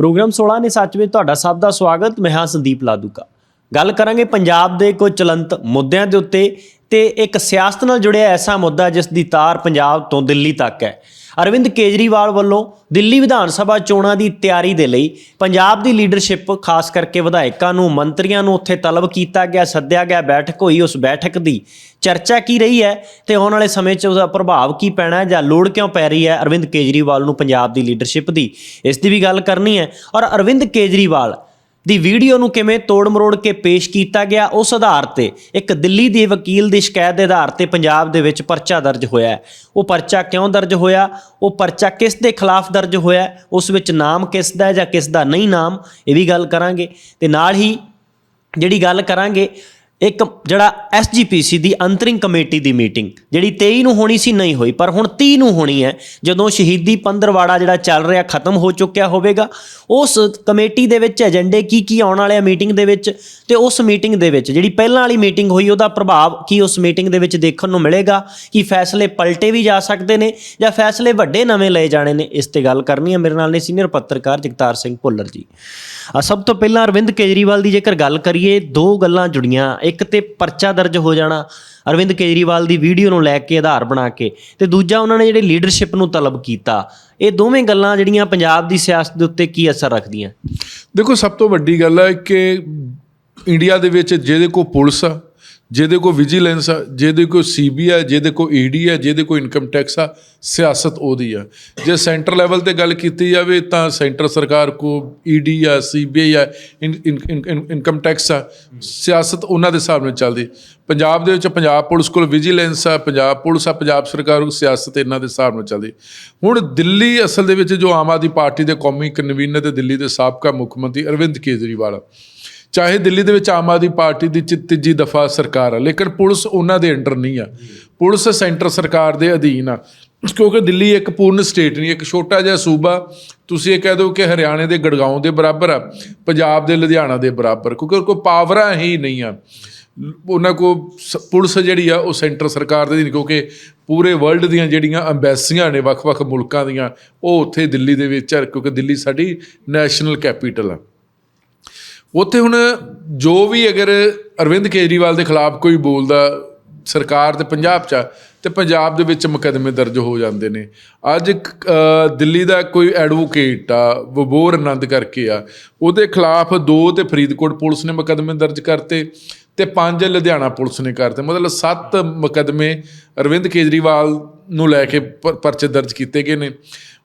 Programme 16 ਨੇ ਸੱਚ ਵਿੱਚ ਤੁਹਾਡਾ ਸਭ ਦਾ ਸਵਾਗਤ, ਮੈਂ ਹਾਂ ਸੰਦੀਪ ਲਾਦੂਕਾ। ਗੱਲ ਕਰਾਂਗੇ ਪੰਜਾਬ ਦੇ ਕੁਝ ਚਲੰਤ ਮੁੱਦਿਆਂ ਦੇ ਉੱਤੇ ਤੇ ਇੱਕ ਸਿਆਸਤ ਨਾਲ ਜੁੜਿਆ ਐਸਾ ਮੁੱਦਾ ਜਿਸ ਦੀ ਤਾਰ ਪੰਜਾਬ ਤੋਂ ਦਿੱਲੀ ਤੱਕ ਹੈ। ਅਰਵਿੰਦ ਕੇਜਰੀਵਾਲ ਵੱਲੋਂ ਦਿੱਲੀ ਵਿਧਾਨ ਸਭਾ ਚੋਣਾਂ ਦੀ ਤਿਆਰੀ ਦੇ ਲਈ ਪੰਜਾਬ ਦੀ ਲੀਡਰਸ਼ਿਪ, ਖਾਸ ਕਰਕੇ ਵਿਧਾਇਕਾਂ ਨੂੰ, ਮੰਤਰੀਆਂ ਨੂੰ ਉੱਥੇ ਤਲਬ ਕੀਤਾ ਗਿਆ, ਸੱਦਿਆ ਗਿਆ ਬੈਠਕ ਹੋਈ। ਉਸ ਬੈਠਕ ਦੀ ਚਰਚਾ ਕੀ ਰਹੀ ਹੈ ਤੇ ਆਉਣ ਵਾਲੇ ਸਮੇਂ 'ਚ ਉਹਦਾ ਪ੍ਰਭਾਵ ਕੀ ਪੈਣਾ ਜਾਂ ਲੋੜ ਕਿਉਂ ਪੈ ਰਹੀ ਹੈ ਅਰਵਿੰਦ ਕੇਜਰੀਵਾਲ ਨੂੰ ਪੰਜਾਬ ਦੀ ਲੀਡਰਸ਼ਿਪ ਦੀ? ਇਸ ਦੀ ਵੀ ਗੱਲ ਕਰਨੀ ਹੈ। ਔਰ ਅਰਵਿੰਦ ਕੇਜਰੀਵਾਲ ਦੀ ਵੀਡੀਓ ਨੂੰ ਕਿਵੇਂ ਤੋੜ ਮਰੋੜ ਕੇ ਪੇਸ਼ ਕੀਤਾ ਗਿਆ, ਉਸ ਆਧਾਰ ਤੇ ਇੱਕ ਦਿੱਲੀ ਦੇ ਵਕੀਲ ਦੀ ਸ਼ਿਕਾਇਤ ਦੇ ਆਧਾਰ ਤੇ ਪੰਜਾਬ ਦੇ ਵਿੱਚ ਪਰਚਾ ਦਰਜ ਹੋਇਆ ਉਹ ਪਰਚਾ ਕਿਉਂ ਦਰਜ ਹੋਇਆ? ਉਹ ਪਰਚਾ ਕਿਸ ਦੇ ਖਿਲਾਫ ਦਰਜ ਹੋਇਆ? ਉਸ ਵਿੱਚ ਨਾਮ ਕਿਸ ਦਾ ਹੈ ਜਾਂ ਕਿਸ ਦਾ ਨਹੀਂ ਨਾਮ? ਇਹ ਵੀ ਗੱਲ ਕਰਾਂਗੇ। ਤੇ ਨਾਲ ਹੀ ਜਿਹੜੀ ਗੱਲ ਕਰਾਂਗੇ ਇੱਕ ਜਿਹੜਾ ਐਸਜੀਪੀਸੀ ਦੀ ਅੰਤਰਿੰਗ ਕਮੇਟੀ ਦੀ ਮੀਟਿੰਗ, ਜਿਹੜੀ 23 ਨੂੰ ਹੋਣੀ ਸੀ, ਨਹੀਂ ਹੋਈ, ਪਰ ਹੁਣ 30 ਨੂੰ ਹੋਣੀ ਹੈ, ਜਦੋਂ ਸ਼ਹੀਦੀ ਪੰਦਰਵਾੜਾ ਜਿਹੜਾ ਚੱਲ ਰਿਹਾ, ਖਤਮ ਹੋ ਚੁੱਕਿਆ ਹੋਵੇਗਾ, ਉਸ ਕਮੇਟੀ ਦੇ ਵਿੱਚ ਏਜੰਡੇ ਕੀ ਕੀ ਆਉਣ ਵਾਲੇ ਆ ਮੀਟਿੰਗ ਦੇ ਵਿੱਚ, ਤੇ ਉਸ ਮੀਟਿੰਗ ਦੇ ਵਿੱਚ, ਜਿਹੜੀ ਪਹਿਲਾਂ ਵਾਲੀ ਮੀਟਿੰਗ ਹੋਈ, ਉਹਦਾ ਪ੍ਰਭਾਵ ਕੀ ਉਸ ਮੀਟਿੰਗ ਦੇ ਵਿੱਚ ਦੇਖਣ ਨੂੰ ਮਿਲੇਗਾ, ਕਿ ਫੈਸਲੇ ਪਲਟੇ ਵੀ ਜਾ ਸਕਦੇ ਨੇ, ਜਾਂ ਫੈਸਲੇ ਵੱਡੇ ਨਵੇਂ ਲਏ ਜਾਣੇ ਨੇ, ਇਸ ਤੇ ਗੱਲ ਕਰਨੀ ਹੈ। ਮੇਰੇ ਨਾਲ ਨੇ ਸੀਨੀਅਰ ਪੱਤਰਕਾਰ ਜਗਤਾਰ ਸਿੰਘ ਭੁੱਲਰ ਜੀ। ਸਭ ਤੋਂ ਪਹਿਲਾਂ ਅਰਵਿੰਦ ਕੇਜਰੀਵਾਲ ਦੀ ਜੇਕਰ ਗੱਲ ਕਰੀਏ, ਦੋ ਗੱਲਾਂ ਜੁੜੀਆਂ ਇੱਕ ਤੇ ਪਰਚਾ ਦਰਜ ਹੋ ਜਾਣਾ, ਅਰਵਿੰਦ ਕੇਜਰੀਵਾਲ ਦੀ ਵੀਡੀਓ ਨੂੰ ਲੈ ਕੇ ਆਧਾਰ ਬਣਾ ਕੇ ਤੇ ਦੂਜਾ ਉਹਨਾਂ ਨੇ ਜਿਹੜੇ ਲੀਡਰਸ਼ਿਪ ਨੂੰ ਤਲਬ ਕੀਤਾ, ਇਹ ਦੋਵੇਂ ਗੱਲਾਂ ਜਿਹੜੀਆਂ ਪੰਜਾਬ ਦੀ ਸਿਆਸਤ ਦੇ ਉੱਤੇ ਕੀ ਅਸਰ ਰੱਖਦੀਆਂ? ਦੇਖੋ, ਸਭ ਤੋਂ ਵੱਡੀ ਗੱਲ ਹੈ ਕਿ ਇੰਡੀਆ ਦੇ ਵਿੱਚ ਜਿਹਦੇ ਕੋਲ ਪੁਲਿਸ ਆ ਜਿਹਦੇ ਕੋ ਵਿਜੀਲੈਂਸ ਆ, ਜਿਹਦੇ ਕੋ ਆ, ਜਿਹਦੇ ਕੋ ਈਡੀ ਆ, ਜਿਹਦੇ ਕੋ ਇਨਕਮ ਟੈਕਸ ਆ, ਸਿਆਸਤ ਉਹਦੀ ਆ। ਜੇ ਸੈਂਟਰ ਲੈਵਲ ਤੇ ਗੱਲ ਕੀਤੀ ਜਾਵੇ ਤਾਂ ਸੈਂਟਰ ਸਰਕਾਰ ਕੋ ਈਡੀ ਆ ਸੀਬੀਆਈ ਆ ਇਨਕਮ ਟੈਕਸ ਆ, ਸਿਆਸਤ ਉਹਨਾਂ ਦੇ ਹਿਸਾਬ ਨਾਲ ਚੱਲਦੀ। ਪੰਜਾਬ ਦੇ ਵਿੱਚ ਪੰਜਾਬ ਪੁਲਿਸ ਕੋਲ ਵਿਜੀਲੈਂਸ ਆ, ਪੰਜਾਬ ਪੁਲਿਸ ਆ, ਪੰਜਾਬ ਸਰਕਾਰ ਕੋਲ ਸਿਆਸਤ ਇਹਨਾਂ ਦੇ ਹਿਸਾਬ ਨਾਲ ਚੱਲਦੀ। ਹੁਣ ਦਿੱਲੀ ਅਸਲ ਦੇ ਵਿੱਚ ਜੋ ਆਮ ਆਦਮੀ ਪਾਰਟੀ ਦੇ ਕੌਮੀ ਕਨਵੀਨਰ ਤੇ ਦਿੱਲੀ ਦੇ ਸਾਬਕਾ ਮੁੱਖ ਮੰਤਰੀ ਅਰਵਿੰਦ ਕੇਜਰੀਵਾਲ ਆ ਚਾਹੇ ਦਿੱਲੀ ਦੇ ਵਿੱਚ ਆਮ ਆਦਮੀ ਪਾਰਟੀ ਦੀ ਤੀ- ਤੀਜੀ ਦਫਾ ਸਰਕਾਰ ਆ, ਲੇਕਿਨ ਪੁਲਿਸ ਉਹਨਾਂ ਦੇ ਅੰਡਰ ਨਹੀਂ ਆ। ਪੁਲਿਸ ਸੈਂਟਰ ਸਰਕਾਰ ਦੇ ਅਧੀਨ ਆ। ਕਿਉਂਕਿ ਦਿੱਲੀ ਇੱਕ ਪੂਰਨ ਸਟੇਟ ਨਹੀਂ, ਇੱਕ ਛੋਟਾ ਜਿਹਾ ਸੂਬਾ। ਤੁਸੀਂ ਇਹ ਕਹਿ ਦਿਓ ਕਿ ਹਰਿਆਣੇ ਦੇ ਗੜਗਾਉਂ ਦੇ ਬਰਾਬਰ ਆ, ਪੰਜਾਬ ਦੇ ਲੁਧਿਆਣਾ ਦੇ ਬਰਾਬਰ, ਕਿਉਂਕਿ ਕੋਈ ਪਾਵਰਾਂ ਹੀ ਨਹੀਂ ਆ। ਉਹਨਾਂ ਕੋ ਸ- ਪੁਲਿਸ ਜਿਹੜੀ ਆ, ਉਹ ਸੈਂਟਰ ਸਰਕਾਰ ਦੇ ਅਧੀਨ, ਕਿਉਂਕਿ ਪੂਰੇ ਵਰਲਡ ਦੀਆਂ ਜਿਹੜੀਆਂ ਅੰਬੈਸੀਆਂ ਨੇ, ਵੱਖ-ਵੱਖ ਮੁਲਕਾਂ ਦੀਆਂ, ਉਹ ਉੱਥੇ ਦਿੱਲੀ ਦੇ ਵਿੱਚ ਆ, ਕਿਉਂਕਿ ਦਿੱਲੀ ਸਾਡੀ ਨੈਸ਼ਨਲ ਕੈਪੀਟਲ ਆ। ਉੱਥੇ ਹੁਣ ਜੋ ਵੀ ਅਗਰ ਅਰਵਿੰਦ ਕੇਜਰੀਵਾਲ ਦੇ ਖਿਲਾਫ ਕੋਈ ਬੋਲਦਾ ਸਰਕਾਰ ਤੇ ਪੰਜਾਬ ਚ ਆ, ਤੇ ਪੰਜਾਬ ਦੇ ਵਿੱਚ ਮੁਕੱਦਮੇ ਦਰਜ ਹੋ ਜਾਂਦੇ ਨੇ। ਅੱਜ ਦਿੱਲੀ ਦਾ ਕੋਈ ਐਡਵੋਕੇਟ ਆ ਵਬੋਰ ਆਨੰਦ ਕਰਕੇ ਆ ਉਹਦੇ ਖਿਲਾਫ ਦੋ ਤੇ ਫਰੀਦਕੋਟ ਪੁਲਿਸ ਨੇ ਮੁਕੱਦਮੇ ਦਰਜ ਕਰਤੇ ਤੇ ਪੰਜ ਲੁਧਿਆਣਾ ਪੁਲਿਸ ਨੇ ਕਰਤੇ। ਮਤਲਬ ਸੱਤ ਮੁਕੱਦਮੇ ਅਰਵਿੰਦ ਕੇਜਰੀਵਾਲ ਨੂੰ ਲੈ ਕੇ ਪ- ਪਰਚੇ ਦਰਜ ਕੀਤੇ ਗਏ ਨੇ।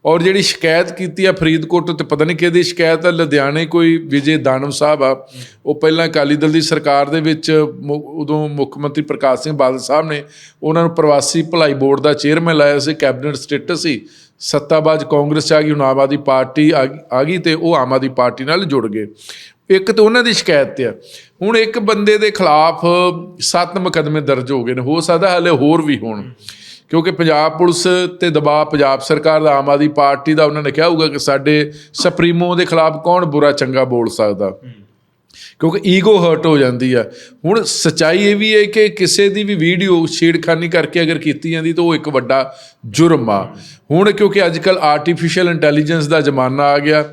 ਔਰ ਜਿਹੜੀ ਸ਼ਿਕਾਇਤ ਕੀਤੀ ਆ ਫਰੀਦਕੋਟ ਤੇ ਪਤਾ ਨਹੀਂ ਕਿਹਦੀ ਸ਼ਿਕਾਇਤ ਆ, ਲੁਧਿਆਣੇ ਕੋਈ ਵਿਜੇ ਦਾਨਵ ਸਾਹਿਬ ਆ, ਉਹ ਪਹਿਲਾਂ ਅਕਾਲੀ ਦਲ ਦੀ ਸਰਕਾਰ ਦੇ ਵਿੱਚ ਮੁ- ਉਦੋਂ ਮੁੱਖ ਮੰਤਰੀ ਪ੍ਰਕਾਸ਼ ਸਿੰਘ ਬਾਦਲ ਸਾਹਿਬ ਨੇ ਉਹਨਾਂ ਨੂੰ ਪ੍ਰਵਾਸੀ ਭਲਾਈ ਬੋਰਡ ਦਾ ਚੇਅਰਮੈਨ ਲਾਇਆ ਸੀ, ਕੈਬਨਿਟ ਸਟੇਟਸ ਸੀ, ਸੱਤਾਬਾਜ਼ ਕਾਂਗਰਸ ਆ ਗਈ, ਹੁਣ ਆਮ ਆਦਮੀ ਪਾਰਟੀ ਆ ਗਈ- ਆ ਗਈ ਤੇ ਉਹ ਆਮ ਆਦਮੀ ਪਾਰਟੀ ਨਾਲ ਜੁੜ ਗਏ। ਇੱਕ ਤਾਂ ਉਹਨਾਂ ਦੀ ਸ਼ਿਕਾਇਤ ਤੇ ਆ। ਹੁਣ ਇੱਕ ਬੰਦੇ ਦੇ ਖਿਲਾਫ ਸੱਤ ਮੁਕੱਦਮੇ ਦਰਜ ਹੋ ਗਏ ਨੇ, ਹੋ ਸਕਦਾ ਹਲੇ ਹੋਰ ਵੀ ਹੋਣ। ਕਿਉਂਕਿ ਪੰਜਾਬ ਪੁਲਿਸ ਤੇ ਦਬਾਅ ਪੰਜਾਬ ਸਰਕਾਰ ਦਾ ਆਮ ਆਦਮੀ ਪਾਰਟੀ ਦਾ ਉਹਨਾਂ ਨੇ ਕਿਹਾ ਹੋਊਗਾ ਕਿ ਸਾਡੇ ਸੁਪਰੀਮੋ ਦੇ ਖਿਲਾਫ ਕੌਣ ਬੁਰਾ ਚੰਗਾ ਬੋਲ ਸਕਦਾ? ਕਿਉਂਕਿ ਈਗੋ ਹਰਟ ਹੋ ਜਾਂਦੀ ਆ। ਹੁਣ ਸਚਾਈ ਇਹ ਵੀ ਹੈ ਕਿ ਕਿਸੇ ਦੀ ਵੀ ਵੀਡੀਓ ਛੇੜਖਾਨੀ ਕਰਕੇ ਅਗਰ ਕੀਤੀ ਜਾਂਦੀ ਤਾਂ ਉਹ ਇੱਕ ਵੱਡਾ ਜੁਰਮ ਆ। ਹੁਣ ਕਿਉਂਕਿ ਅੱਜ ਕੱਲ ਆਰਟੀਫੀਸ਼ੀਅਲ ਇੰਟੈਲੀਜੈਂਸ ਦਾ ਜ਼ਮਾਨਾ ਆ ਗਿਆ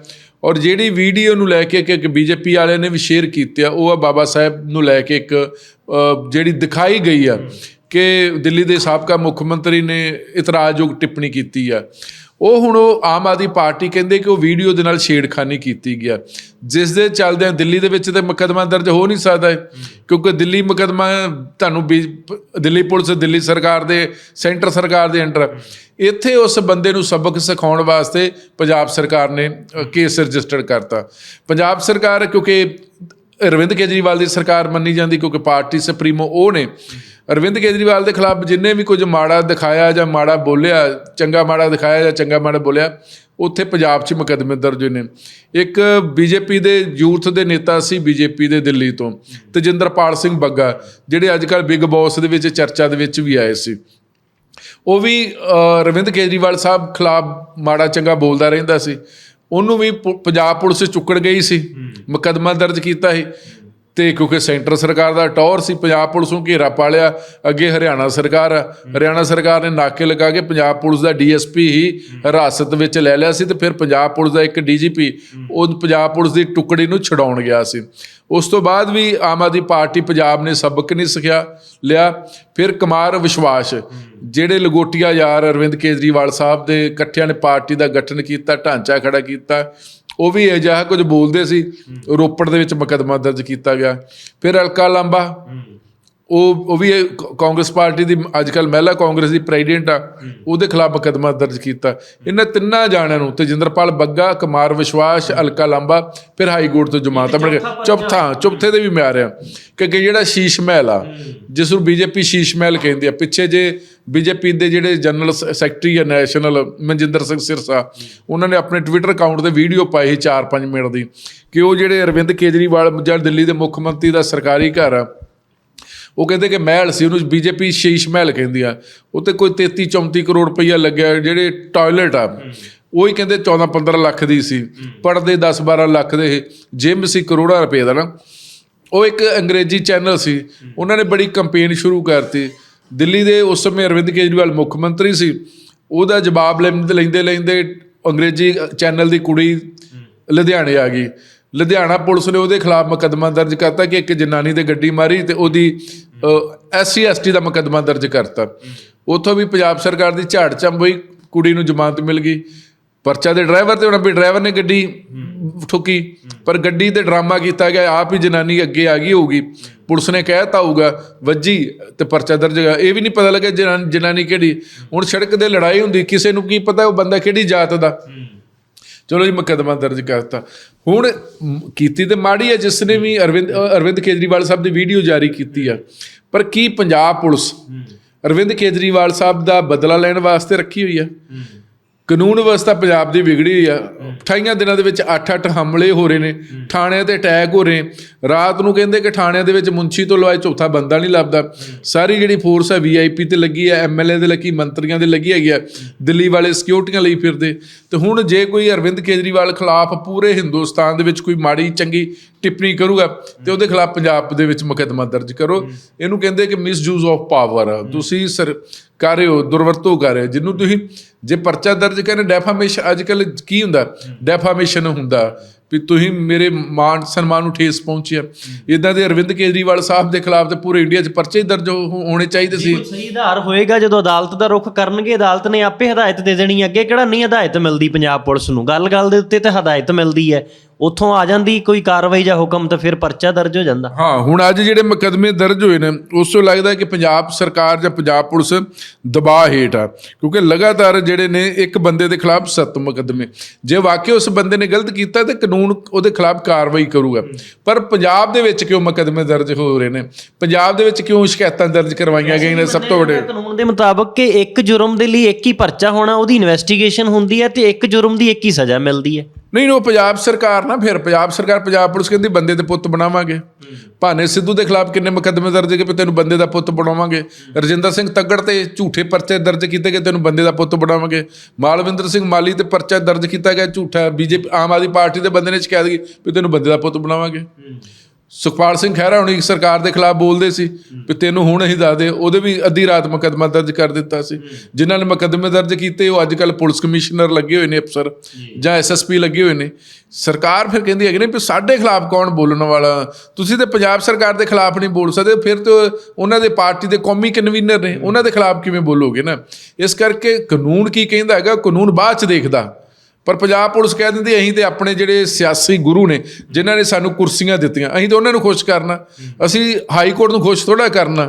ਔਰ ਜਿਹੜੀ ਵੀਡੀਓ ਨੂੰ ਲੈ ਕੇ ਕਿ ਇੱਕ ਬੀਜੇਪੀ ਵਾਲਿਆਂ ਨੇ ਵੀ ਸ਼ੇਅਰ ਕੀਤੀ ਆ ਉਹ ਆ ਬਾਬਾ ਸਾਹਿਬ ਨੂੰ ਲੈ ਕੇ ਇੱਕ ਜਿਹੜੀ ਦਿਖਾਈ ਗਈ ਆ। ਕਿ ਦਿੱਲੀ ਦੇ ਸਾਬਕਾ ਮੁੱਖ ਮੰਤਰੀ ਨੇ ਇਤਰਾਜ਼ਯੋਗ ਟਿੱਪਣੀ ਕੀਤੀ ਆ। ਉਹ ਹੁਣ ਉਹ ਆਮ ਆਦਮੀ ਪਾਰਟੀ ਕਹਿੰਦੇ ਕਿ ਉਹ ਵੀਡੀਓ ਦੇ ਨਾਲ ਛੇੜਖਾਨੀ ਕੀਤੀ ਗਿਆ ਜਿਸ ਦੇ ਚੱਲਦਿਆਂ ਦਿੱਲੀ ਦੇ ਵਿੱਚ ਤੇ ਮੁਕੱਦਮਾ ਦਰਜ ਹੋ ਨਹੀਂ ਸਕਦਾ ਕਿਉਂਕਿ ਦਿੱਲੀ ਮੁਕੱਦਮਾ ਤੁਹਾਨੂੰ ਬੀ- ਦਿੱਲੀ ਪੁਲਿਸ, ਦਿੱਲੀ ਸਰਕਾਰ ਦੇ, ਸੈਂਟਰ ਸਰਕਾਰ ਦੇ ਅੰਡਰ ਇੱਥੇ ਉਸ ਬੰਦੇ ਨੂੰ ਸਬਕ ਸਿਖਾਉਣ ਵਾਸਤੇ ਪੰਜਾਬ ਸਰਕਾਰ ਨੇ ਕੇਸ ਰਜਿਸਟਰਡ ਕਰਤਾ। ਪੰਜਾਬ ਸਰਕਾਰ ਕਿਉਂਕਿ ਅਰਵਿੰਦ ਕੇਜਰੀਵਾਲ ਦੀ ਸਰਕਾਰ ਮੰਨੀ ਜਾਂਦੀ ਕਿਉਂਕਿ ਪਾਰਟੀ ਸੁਪਰੀਮੋ ਉਹ ਨੇ। ਅਰਵਿੰਦ ਕੇਜਰੀਵਾਲ ਦੇ ਖਿਲਾਫ ਜਿੰਨੇ ਵੀ ਕੁਝ ਮਾੜਾ ਦਿਖਾਇਆ ਜਾਂ ਮਾੜਾ ਬੋਲਿਆ ਚੰਗਾ ਮਾੜਾ ਦਿਖਾਇਆ ਜਾਂ ਚੰਗਾ ਮਾੜਾ ਬੋਲਿਆ ਉੱਥੇ ਪੰਜਾਬ 'ਚ ਮੁਕੱਦਮੇ ਦਰਜ ਹੋਏ ਨੇ। ਇੱਕ ਬੀਜੇਪੀ ਦੇ ਯੂਥ ਦੇ ਨੇਤਾ ਸੀ ਬੀਜੇਪੀ ਦੇ ਦਿੱਲੀ ਤੋਂ ਤਜਿੰਦਰਪਾਲ ਸਿੰਘ ਬੱਗਾ ਜਿਹੜੇ ਅੱਜ ਕੱਲ੍ਹ ਬਿਗ ਬੌਸ ਦੇ ਵਿੱਚ ਚਰਚਾ ਦੇ ਵਿੱਚ ਵੀ ਆਏ ਸੀ। ਉਹ ਵੀ ਅ, ਰਵਿੰਦ ਕੇਜਰੀਵਾਲ ਸਾਹਿਬ ਖਿਲਾਫ ਮਾੜਾ ਚੰਗਾ ਬੋਲਦਾ ਰਹਿੰਦਾ ਸੀ। ਉਹਨੂੰ ਵੀ ਪੁ- ਪੰਜਾਬ ਪੁਲਿਸ ਚੁੱਕੜ ਗਈ ਸੀ। ਮੁਕੱਦਮਾ ਦਰਜ ਕੀਤਾ ਸੀ। ਤੇ ਕਿਉਂਕਿ ਸੈਂਟਰ ਸਰਕਾਰ ਦਾ ਟੌਰ ਸੀ, ਪੰਜਾਬ ਪੁਲਿਸ ਨੂੰ ਘੇਰਾ ਪਾ ਲਿਆ। ਅੱਗੇ ਹਰਿਆਣਾ ਸਰਕਾਰ ਹਰਿਆਣਾ ਸਰਕਾਰ ਨੇ ਨਾਕੇ ਲਗਾ ਕੇ ਪੰਜਾਬ ਪੁਲਿਸ ਦਾ ਡੀਐਸਪੀ ਹੀ ਹਿਰਾਸਤ ਵਿੱਚ ਲੈ ਲਿਆ ਸੀ ਤੇ ਫਿਰ ਪੰਜਾਬ ਪੁਲਿਸ ਦਾ ਇੱਕ ਡੀਜੀਪੀ, ਉਹ ਪੰਜਾਬ ਪੁਲਿਸ ਦੀ ਟੁਕੜੀ ਨੂੰ ਛਡਾਉਣ ਗਿਆ ਸੀ। ਉਸ ਤੋਂ ਬਾਅਦ ਵੀ ਆਮ ਆਦਮੀ ਪਾਰਟੀ ਪੰਜਾਬ ਨੇ ਸਬਕ ਨਹੀਂ ਸਿੱਖਿਆ, ਲਿਆ। ਫਿਰ ਕੁਮਾਰ ਵਿਸ਼ਵਾਸ, ਜਿਹੜੇ ਲਗੋਟੀਆ ਯਾਰ ਅਰਵਿੰਦ ਕੇਜਰੀਵਾਲ ਸਾਹਿਬ ਦੇ ਇਕੱਠਿਆਂ ਨੇ ਪਾਰਟੀ ਦਾ ਗਠਨ ਕੀਤਾ, ਢਾਂਚਾ ਖੜਾ ਕੀਤਾ ਉਹ ਵੀ ਅਜਿਹਾ ਕੁਝ ਬੋਲਦੇ ਸੀ ਰੋਪੜ ਦੇ ਵਿੱਚ ਮੁਕੱਦਮਾ ਦਰਜ ਕੀਤਾ ਗਿਆ। ਫਿਰ ਅਲਕਾ ਲਾਂਬਾ ਉਹ ਉਹ ਵੀ ਕ- ਕਾਂਗਰਸ ਪਾਰਟੀ ਦੀ ਅੱਜ ਕੱਲ ਮਹਿਲਾ ਕਾਂਗਰਸ ਦੀ ਪ੍ਰੈਜ਼ੀਡੈਂਟ ਆ ਉਹਦੇ ਖਿਲਾਫ ਮੁਕੱਦਮਾ ਦਰਜ ਕੀਤਾ। ਇਹਨਾਂ ਤਿੰਨਾਂ ਜਾਣਿਆਂ ਨੂੰ ਤੇਜਿੰਦਰਪਾਲ ਬੱਗਾ ਕੁਮਾਰ ਵਿਸ਼ਵਾਸ ਅਲਕਾ ਲਾਂਬਾ ਫਿਰ ਹਾਈ ਕੋਰਟ ਤੋਂ ਜਮਾਨਤ ਮਿਲ ਗਈ ਚੌਥਾ ਚੌਥੇ ਦੇ ਵੀ ਮੈਂ ਆ ਰਿਹਾ। ਕਿਉਂਕਿ ਜਿਹੜਾ ਸ਼ੀਸ਼ ਮਹਿਲ ਆ ਜਿਸ ਨੂੰ ਬੀਜੇਪੀ ਸ਼ੀਸ਼ ਮਹਿਲ ਕਹਿੰਦੇ ਆ ਪਿੱਛੇ ਜੇ ਬੀਜੇਪੀ ਦੇ ਜਿਹੜੇ ਜਨਰਲ ਸੈਕਟਰੀ ਆ, ਨੈਸ਼ਨਲ, ਮਨਜਿੰਦਰ ਸਿੰਘ ਸਿਰਸਾ, ਉਹਨਾਂ ਨੇ ਆਪਣੇ ਟਵਿੱਟਰ ਅਕਾਊਂਟ ਤੇ ਵੀਡੀਓ ਪਾਈ 4-5 ਮਿੰਟ ਦੀ, ਕਿ ਉਹ ਜਿਹੜੇ ਅਰਵਿੰਦ ਕੇਜਰੀਵਾਲ ਜਾਂ ਦਿੱਲੀ ਦੇ ਮੁੱਖ ਮੰਤਰੀ ਦਾ ਸਰਕਾਰੀ ਘਰ ਆ, ਉਹ ਕਹਿੰਦੇ ਕਿ ਮਹਿਲ ਸੀ, ਉਹਨੂੰ ਬੀਜੇਪੀ ਸ਼ੀਸ਼ ਮਹਿਲ ਕਹਿੰਦੀ ਆ ਉਹ ਤੇ ਕੋਈ 33 34 ਕਰੋੜ ਰੁਪਈਆ ਲੱਗਿਆ ਜਿਹੜੇ ਟਾਇਲਟ ਆ, ਉਹ ਹੀ ਕਹਿੰਦੇ 14 15 ਲੱਖ ਦੀ ਸੀ ਪੜਦੇ 10 12 ਲੱਖ ਦੇ ਜਿਮ ਸੀ ਕਰੋੜਾਂ ਰੁਪਏ ਦਾ ਨਾ, ਉਹ ਇੱਕ ਅੰਗਰੇਜ਼ੀ ਚੈਨਲ ਸੀ, ਉਹਨਾਂ ਨੇ ਬੜੀ ਕੰਪੇਨ ਸ਼ੁਰੂ ਕਰਤੀ ਦਿੱਲੀ ਦੇ ਉਸ ਸਮੇਂ ਅਰਵਿੰਦ ਕੇਜਰੀਵਾਲ ਮੁੱਖ ਮੰਤਰੀ ਸੀ, ਉਹਦਾ ਜਵਾਬ ਲੈਂਦੇ ਲੈਂਦੇ ਲੈਂਦੇ ਅੰਗਰੇਜ਼ੀ ਚੈਨਲ ਦੀ ਕੁੜੀ ਲੁਧਿਆਣੇ ਆ ਗਈ। ਲੁਧਿਆਣਾ ਪੁਲਿਸ ਨੇ ਉਹਦੇ ਖਿਲਾਫ ਮੁਕੱਦਮਾ ਦਰਜ ਕਰਤਾ ਕਿ ਇੱਕ ਜਨਾਨੀ ਤੇ ਗੱਡੀ ਮਾਰੀ ਤੇ ਉਹਦੀ ਐਸਸੀ ਐਸਟੀ ਦਾ ਮੁਕੱਦਮਾ ਦਰਜ ਕਰਤਾ। ਉੱਥੋਂ ਵੀ ਪੰਜਾਬ ਸਰਕਾਰ ਦੀ ਝਾੜ ਚੰਬ ਹੋਈ, ਕੁੜੀ ਨੂੰ ਜ਼ਮਾਨਤ ਮਿਲ ਗਈ। ਪਰਚਾ ਦੇ ਡਰਾਈਵਰ ਤੇ ਉਹਨਾਂ ਵੀ ਡਰਾਈਵਰ ਨੇ ਗੱਡੀ ਠੁੱਕੀ ਪਰ ਗੱਡੀ ਤੇ ਡਰਾਮਾ ਕੀਤਾ ਗਿਆ ਆਪ ਹੀ ਜਨਾਨੀ ਅੱਗੇ ਆ ਗਈ ਹੋਊਗੀ। ਪੁਲਿਸ ਨੇ ਕਹਿਤਾ ਹੋਊਗਾ ਵੱਜੀ ਤੇ ਪਰਚਾ ਦਰਜ ਹੋਇਆ। ਇਹ ਵੀ ਨਹੀਂ ਪਤਾ ਲੱਗਿਆ ਜਨਾਨ- ਜਨਾਨੀ ਕਿਹੜੀ। ਹੁਣ ਸੜਕ ਤੇ ਲੜਾਈ ਹੁੰਦੀ ਕਿਸੇ ਨੂੰ ਕੀ ਪਤਾ ਉਹ ਬੰਦਾ ਕਿਹੜੀ ਜਾਤ ਦਾ। ਚਲੋ ਜੀ ਮੁਕੱਦਮਾ ਦਰਜ ਕਰਤਾ ਹੁਣ ਕੀਤੀ ਤੇ ਮਾੜੀ ਹੈ ਜਿਸ ਨੇ ਵੀ ਅਰਵਿੰਦ ਅਰਵਿੰਦ ਕੇਜਰੀਵਾਲ ਸਾਹਿਬ ਦੀ ਵੀਡੀਓ ਜਾਰੀ ਕੀਤੀ ਆ। ਪਰ ਕੀ ਪੰਜਾਬ ਪੁਲਿਸ ਅਰਵਿੰਦ ਕੇਜਰੀਵਾਲ ਸਾਹਿਬ ਦਾ ਬਦਲਾ ਲੈਣ ਵਾਸਤੇ ਰੱਖੀ ਹੋਈ ਆ? ਕਾਨੂੰਨ ਵਿਵਸਥਾ ਪੰਜਾਬ ਦੀ ਵਿਗੜੀ ਹੋਈ ਆ। 28 ਦਿਨਾਂ ਦੇ ਵਿੱਚ 8-8 ਹਮਲੇ ਹੋ ਰਹੇ ਨੇ ਥਾਣਿਆਂ ਤੇ ਅਟੈਕ ਹੋ ਰਹੇ ਰਾਤ ਨੂੰ ਕਹਿੰਦੇ ਕਿ ਥਾਣਿਆਂ ਦੇ ਵਿੱਚ ਮੁੰਸ਼ੀ ਤੋਂ ਲਵਾਏ ਚੌਥਾ ਬੰਦਾ ਨਹੀਂ ਲੱਭਦਾ। ਸਾਰੀ ਜਿਹੜੀ ਫੋਰਸ ਹੈ ਵੀਆਈਪੀ ਤੇ ਲੱਗੀ ਹੈ ਐਮਐਲਏ ਦੇ ਲੱਗੀ ਮੰਤਰੀਆਂ ਦੇ ਲੱਗੀ ਹੈਗੀ ਆ। ਦਿੱਲੀ ਵਾਲੇ ਸਿਕਿਉਰਟੀਆਂ ਲਈ ਫਿਰਦੇ। ਤੇ ਹੁਣ ਜੇ ਕੋਈ ਅਰਵਿੰਦ ਕੇਜਰੀਵਾਲ ਖਿਲਾਫ ਪੂਰੇ ਹਿੰਦੁਸਤਾਨ ਦੇ ਵਿੱਚ ਕੋਈ ਮਾੜੀ ਚੰਗੀ ਟਿੱਪਣੀ ਕਰੂਗਾ ਤੇ ਉਹਦੇ ਖਿਲਾਫ ਪੰਜਾਬ ਦੇ ਵਿੱਚ ਮੁਕੱਦਮਾ ਦਰਜ ਕਰੋ। ਇਹਨੂੰ ਕਹਿੰਦੇ ਕਿ ਮਿਸਯੂਜ਼ ਆਫ ਪਾਵਰ ਤੁਸੀਂ ਸਰ ਕਰ ਰਹੇ ਹੋ ਦੁਰਵਰਤੋਂ ਕਰ ਰਹੇ ਹੋ। ਜਿਹਨੂੰ ਤੁਸੀਂ ਜੇ ਪਰਚਾ ਦਰਜ ਕਰਨ ਡੈਫਾਮੇਸ਼ਨ ਅੱਜ ਕੱਲ ਕੀ ਹੁੰਦਾ? ਡੈਫਾਮੇਸ਼ਨ ਹੁੰਦਾ ਵੀ ਤੁਸੀਂ ਮੇਰੇ ਮਾਨ ਸਨਮਾਨ ਨੂੰ ਠੇਸ ਪਹੁੰਚਿਆ ਇਦਾਂ ਦੇ ਅਰਵਿੰਦ ਕੇਜਰੀਵਾਲ ਸਾਹਿਬ ਦੇ ਖਿਲਾਫ ਤੇ ਪੂਰੇ ਇੰਡੀਆ 'ਚ ਪਰਚੇ ਦਰਜ ਹੋਣੇ ਚਾਹੀਦੇ ਸੀ। ਕੋਈ ਸਹੀ ਆਧਾਰ ਹੋਏਗਾ ਜਦੋਂ ਅਦਾਲਤ ਦਾ ਰੁਖ ਕਰਨਗੇ ਅਦਾਲਤ ਨੇ ਆਪੇ ਹਦਾਇਤ ਦੇ ਦੇਣੀ। ਅੱਗੇ ਕਿਹੜਾ ਨਹੀਂ ਹਦਾਇਤ ਮਿਲਦੀ ਪੰਜਾਬ ਪੁਲਿਸ ਨੂੰ? ਗੱਲ-ਗੱਲ ਦੇ ਉੱਤੇ ਤੇ ਹਦਾਇਤ ਮਿਲਦੀ ਹੈ। ਉੱਥੋਂ ਆ ਜਾਂਦੀ ਕੋਈ ਕਾਰਵਾਈ ਜਾਂ ਹੁਕਮ ਤਾਂ ਫਿਰ ਪਰਚਾ ਦਰਜ ਹੋ ਜਾਂਦਾ। ਹਾਂ ਹੁਣ ਅੱਜ ਜਿਹੜੇ ਮੁਕੱਦਮੇ ਦਰਜ ਹੋਏ ਨੇ ਉਸ ਤੋਂ ਲੱਗਦਾ ਕਿ ਪੰਜਾਬ ਸਰਕਾਰ ਜਾਂ ਪੰਜਾਬ ਪੁਲਿਸ ਦਬਾਅ ਹੇਠ ਆ। ਕਿਉਂਕਿ ਲਗਾਤਾਰ ਜਿਹੜੇ ਨੇ ਇੱਕ ਬੰਦੇ ਦੇ ਖਿਲਾਫ ਸੱਤ ਮੁਕੱਦਮੇ। ਜੇ ਵਾਕਿਆ ਉਸ ਬੰਦੇ ਨੇ ਗਲਤ ਕੀਤਾ ਤੇ ਕਾਨੂੰਨ ਉਹਦੇ ਖਿਲਾਫ ਕਾਰਵਾਈ ਕਰੂਗਾ। ਪਰ ਪੰਜਾਬ ਦੇ ਵਿੱਚ ਕਿਉਂ ਮੁਕੱਦਮੇ ਦਰਜ ਹੋ ਰਹੇ ਨੇ? ਪੰਜਾਬ ਦੇ ਵਿੱਚ ਕਿਉਂ ਸ਼ਿਕਾਇਤਾਂ ਦਰਜ ਕਰਵਾਈਆਂ ਗਈਆਂ ਨੇ ਸਭ ਤੋਂ ਵੱਡੇ? ਕਾਨੂੰਨ ਦੇ ਮੁਤਾਬਕ ਕਿ ਇੱਕ ਜੁਰਮ ਦੇ ਲਈ ਇੱਕ ਹੀ ਪਰਚਾ ਹੋਣਾ ਉਹਦੀ ਇਨਵੈਸਟੀਗੇਸ਼ਨ ਹੁੰਦੀ ਹੈ ਤੇ ਇੱਕ ਜੁਰਮ ਦੀ ਇੱਕ ਹੀ ਸਜ਼ਾ ਮਿਲਦੀ ਹੈ। ਨਹੀਂ ਉਹ ਪੰਜਾਬ ਸਰਕਾਰ ਨਾ ਫਿਰ, ਪੰਜਾਬ ਸਰਕਾਰ, ਪੰਜਾਬ ਪੁਲਿਸ ਕਹਿੰਦੀ ਬੰਦੇ ਦੇ ਪੁੱਤ ਬਣਾਵਾਂਗੇ। ਭਾਨੇ ਸਿੱਧੂ ਦੇ ਖਿਲਾਫ ਕਿੰਨੇ ਮੁਕੱਦਮੇ ਦਰਜ ਕਿ ਤੈਨੂੰ ਬੰਦੇ ਦਾ ਪੁੱਤ ਬਣਾਵਾਂਗੇ। ਰਜਿੰਦਰ ਸਿੰਘ ਤੱਗੜ ਤੇ ਝੂਠੇ ਪਰਚੇ ਦਰਜ ਕੀਤੇ ਗਏ, ਤੈਨੂੰ ਬੰਦੇ ਦਾ ਪੁੱਤ ਬਣਾਵਾਂਗੇ। ਮਾਲਵਿੰਦਰ ਸਿੰਘ ਮਾਲੀ ਤੇ ਪਰਚਾ ਦਰਜ ਕੀਤਾ ਗਿਆ, ਝੂਠਾ। ਬੀਜੇਪੀ, ਆਮ ਆਦਮੀ ਪਾਰਟੀ ਦੇ ਬੰਦੇ ਨੇ ਸ਼ਿਕਾਇਤ ਕੀਤੀ ਵੀ ਤੈਨੂੰ ਬੰਦੇ ਦਾ ਪੁੱਤ ਬਣਾਵਾਂਗੇ। ਸੁਖਪਾਲ ਸਿੰਘ ਖਹਿਰਾ ਹੁਣੀ ਸਰਕਾਰ ਦੇ ਖਿਲਾਫ ਬੋਲਦੇ ਸੀ ਵੀ ਤੈਨੂੰ ਹੁਣ ਅਸੀਂ ਦੱਸ ਦੇ ਉਹਦੇ ਵੀ ਅੱਧੀ ਰਾਤ ਮੁਕੱਦਮਾ ਦਰਜ ਕਰ ਦਿੱਤਾ ਸੀ। ਜਿਨ੍ਹਾਂ ਨੇ ਮੁਕੱਦਮੇ ਦਰਜ ਕੀਤੇ ਉਹ ਅੱਜ ਕੱਲ ਪੁਲਿਸ ਕਮਿਸ਼ਨਰ ਲੱਗੇ ਹੋਏ ਨੇ ਅਫਸਰ ਜਾਂ। ਐਸਐਸਪੀ ਲੱਗੇ ਹੋਏ ਨੇ। ਸਰਕਾਰ ਫਿਰ ਕਹਿੰਦੀ ਹੈਗੀ ਨੇ ਵੀ ਸਾਡੇ ਖਿਲਾਫ ਕੌਣ ਬੋਲਣ ਵਾਲਾ? ਤੁਸੀਂ ਤੇ ਪੰਜਾਬ ਸਰਕਾਰ ਦੇ ਖਿਲਾਫ ਨਹੀਂ ਬੋਲ ਸਕਦੇ ਫਿਰ ਤੇ ਉਹਨਾਂ ਦੇ ਪਾਰਟੀ ਦੇ ਕੌਮੀ ਕਨਵੀਨਰ ਨੇ ਉਹਨਾਂ ਦੇ ਖਿਲਾਫ ਕਿਵੇਂ ਬੋਲੋਗੇ ਨਾ? ਇਸ ਕਰਕੇ ਕਾਨੂੰਨ ਕੀ ਕਹਿੰਦਾ ਹੈਗਾ ਕਾਨੂੰਨ ਬਾਅਦ ਚ ਦੇਖਦਾ। ਪਰ ਪੰਜਾਬ ਪੁਲਿਸ ਕਹਿ ਦਿੰਦੀ ਅਸੀਂ ਤੇ ਆਪਣੇ ਜਿਹੜੇ ਸਿਆਸੀ ਗੁਰੂ ਨੇ, ਜਿਨ੍ਹਾਂ ਨੇ ਸਾਨੂੰ ਕੁਰਸੀਆਂ ਦਿੱਤੀਆਂ, ਅਸੀਂ ਤਾਂ ਉਹਨਾਂ ਨੂੰ ਖੁਸ਼ ਕਰਨਾ। ਅਸੀਂ ਹਾਈ ਕੋਰਟ ਨੂੰ ਖੁਸ਼ ਥੋੜਾ ਕਰਨਾ।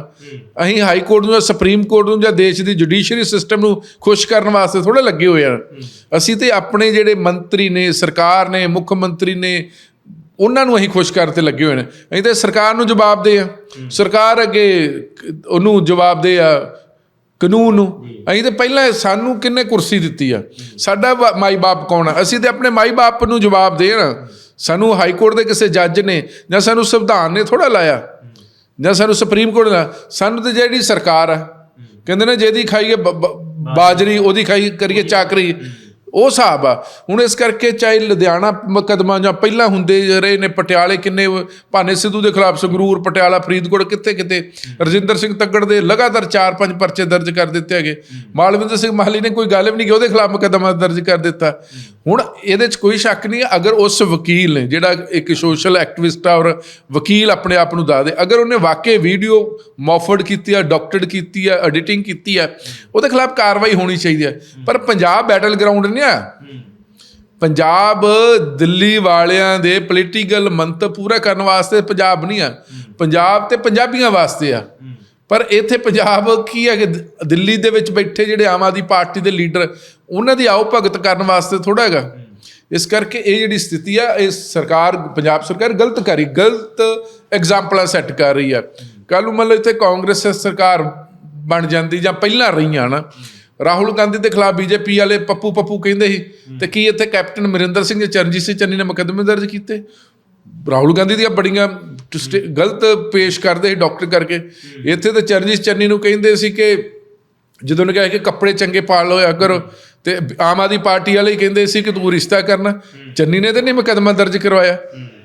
ਅਸੀਂ ਹਾਈ ਕੋਰਟ ਨੂੰ ਜਾਂ ਸੁਪਰੀਮ ਕੋਰਟ ਨੂੰ ਜਾਂ ਦੇਸ਼ ਦੀ ਜੁਡੀਸ਼ਰੀ ਸਿਸਟਮ ਨੂੰ ਖੁਸ਼ ਕਰਨ ਵਾਸਤੇ ਥੋੜਾ ਲੱਗੇ ਹੋਏ ਆ ਅਸੀਂ ਤੇ ਆਪਣੇ ਜਿਹੜੇ ਮੰਤਰੀ ਨੇ, ਸਰਕਾਰ ਨੇ, ਮੁੱਖ ਮੰਤਰੀ ਨੇ, ਉਹਨਾਂ ਨੂੰ ਅਸੀਂ ਖੁਸ਼ ਕਰਤੇ ਲੱਗੇ ਹੋਏ ਨੇ। ਅਸੀਂ ਤੇ ਸਰਕਾਰ ਨੂੰ ਜਵਾਬ ਦੇ ਆ ਸਰਕਾਰ ਅੱਗੇ ਉਹਨੂੰ ਜਵਾਬ ਦੇ ਆ ਕਾਨੂੰਨ ਨੂੰ। ਅਸੀਂ ਤੇ ਪਹਿਲਾਂ ਸਾਨੂੰ ਕਿੰਨੇ ਕੁਰਸੀ ਦਿੱਤੀ ਆ? ਸਾਡਾ ਵਾ- ਮਾਈ ਬਾਪ ਕੌਣ ਆ? ਅਸੀਂ ਤੇ ਆਪਣੇ ਮਾਈ ਬਾਪ ਨੂੰ ਜਵਾਬ ਦੇਣ ਸਾਨੂੰ ਹਾਈ ਕੋਰਟ ਦੇ ਕਿਸੇ ਜੱਜ ਨੇ ਜਾਂ ਸਾਨੂੰ ਸੰਵਿਧਾਨ ਨੇ ਥੋੜਾ ਲਾਇਆ। ਜਾਂ ਸਾਨੂੰ ਸੁਪਰੀਮ ਕੋਰਟ ਨੇ ਸਾਨੂੰ ਤੇ ਜਿਹੜੀ ਸਰਕਾਰ ਆ, ਕਹਿੰਦੇ ਨੇ, ਜਿਹਦੀ ਖਾਈਏ ਬਾਜਰੀ, ਉਹਦੀ ਖਾਈ ਕਰੀਏ ਚਾਕਰੀ। ਉਹ ਹਿਸਾਬ ਆ। ਹੁਣ ਇਸ ਕਰਕੇ ਚਾਹੇ ਲੁਧਿਆਣਾ ਮੁਕੱਦਮਾ ਜਾਂ ਪਹਿਲਾਂ ਹੁੰਦੇ ਰਹੇ ਨੇ ਪਟਿਆਲੇ, ਕਿੰਨੇ ਭਾਨੇ ਸਿੱਧੂ ਦੇ ਖਿਲਾਫ ਸੰਗਰੂਰ, ਪਟਿਆਲਾ, ਫਰੀਦਕੋਟ ਕਿੱਥੇ ਕਿਤੇ ਰਜਿੰਦਰ ਸਿੰਘ ਤੱਗੜ ਦੇ ਲਗਾਤਾਰ 4-5 ਪਰਚੇ ਦਰਜ ਕਰ ਦਿੱਤੇ ਹੈਗੇ। ਮਾਲਵਿੰਦਰ ਸਿੰਘ ਮਾਹਲੀ ਨੇ ਕੋਈ ਗੱਲ ਵੀ ਨਹੀਂ ਕਿ ਉਹਦੇ ਖਿਲਾਫ ਮੁਕੱਦਮਾ ਦਰਜ ਕਰ ਦਿੱਤਾ। ਹੁਣ ਇਹਦੇ 'ਚ ਕੋਈ ਸ਼ੱਕ ਨਹੀਂ, ਅਗਰ ਉਸ ਵਕੀਲ ਨੇ, ਜਿਹੜਾ ਇੱਕ ਸੋਸ਼ਲ ਐਕਟਿਵਿਸਟ ਆ ਔਰ ਵਕੀਲ ਆਪਣੇ ਆਪ ਨੂੰ ਦੱਸਦੇ, ਅਗਰ ਉਹਨੇ ਵਾਕਈ ਵੀਡੀਓ ਮੌਫਰਡ ਕੀਤੀ ਆ, ਡਾਕਟਰਡ ਕੀਤੀ ਆ, ਐਡੀਟਿੰਗ ਕੀਤੀ ਆ, ਉਹਦੇ ਖਿਲਾਫ ਕਾਰਵਾਈ ਹੋਣੀ ਚਾਹੀਦੀ ਹੈ ਪਰ ਪੰਜਾਬ ਬੈਟਲ ਗਰਾਊਂਡ ਨਹੀਂ ਆ ਪੰਜਾਬ, ਦਿੱਲੀ ਵਾਲਿਆਂ ਦੇ ਪੋਲੀਟੀਕਲ ਮੰਤਵ ਪੂਰਾ ਕਰਨ ਵਾਸਤੇ ਪੰਜਾਬ ਨਹੀਂ ਆ। ਪੰਜਾਬ ਤੇ ਪੰਜਾਬੀਆਂ ਵਾਸਤੇ ਆ। ਪਰ ਇੱਥੇ ਪੰਜਾਬ ਕੀ ਹੈ ਕਿ ਦਿੱਲੀ ਦੇ ਵਿੱਚ ਬੈਠੇ ਜਿਹੜੇ ਆਮ ਆਦਮੀ ਪਾਰਟੀ ਦੇ ਲੀਡਰ, ਉਹਨਾਂ ਦੀ ਆਓ ਭਗਤ ਕਰਨ ਵਾਸਤੇ ਥੋੜਾ ਹੈਗਾ। ਇਸ ਕਰਕੇ ਇਹ ਜਿਹੜੀ ਸਥਿਤੀ ਆ, ਇਹ ਸਰਕਾਰ, ਪੰਜਾਬ ਸਰਕਾਰ ਗਲਤ ਕਰੀ ਗਲਤ ਐਗਜ਼ਾਮਪਲਾਂ ਸੈੱਟ ਕਰ ਰਹੀ ਆ। ਕੱਲ ਨੂੰ ਮਤਲਬ ਇੱਥੇ ਕਾਂਗਰਸ ਸਰਕਾਰ ਬਣ ਜਾਂਦੀ ਜਾਂ ਪਹਿਲਾਂ ਰਹੀਆਂ ਨਾ ਰਾਹੁਲ ਗਾਂਧੀ ਦੇ ਖਿਲਾਫ ਬੀਜੇਪੀ ਵਾਲੇ ਪੱਪੂ ਪੱਪੂ ਕਹਿੰਦੇ ਸੀ, ਤੇ ਕੀ ਇੱਥੇ ਕੈਪਟਨ ਅਮਰਿੰਦਰ ਸਿੰਘ ਤੇ ਚਰਨਜੀਤ ਸਿੰਘ ਚੰਨੀ ਨੇ ਮੁਕੱਦਮੇ ਦਰਜ ਕੀਤੇ? ਰਾਹੁਲ ਗਾਂਧੀ ਦੀਆਂ ਬੜੀਆਂ ਗਲਤ ਪੇਸ਼ ਕਰਦੇ ਸੀ ਡਾਕਟਰ ਕਰਕੇ। ਇੱਥੇ ਤੇ ਚਰਨਜੀਤ ਚੰਨੀ ਨੂੰ ਕਹਿੰਦੇ ਸੀ ਕਿ, ਜਦੋਂ ਉਹਨੇ ਕਿਹਾ ਕਿ ਕੱਪੜੇ ਚੰਗੇ ਪਾ ਲਓ ਅਗਰ ਤੇ ਆਮ ਆਦਮੀ ਪਾਰਟੀ ਵਾਲੇ ਕਹਿੰਦੇ ਸੀ ਕਿ ਤੂੰ ਰਿਸ਼ਤਾ ਕਰਨਾ। ਚੰਨੀ ਨੇ ਤੇ ਨਹੀਂ ਮੁਕੱਦਮਾ ਦਰਜ ਕਰਵਾਇਆ।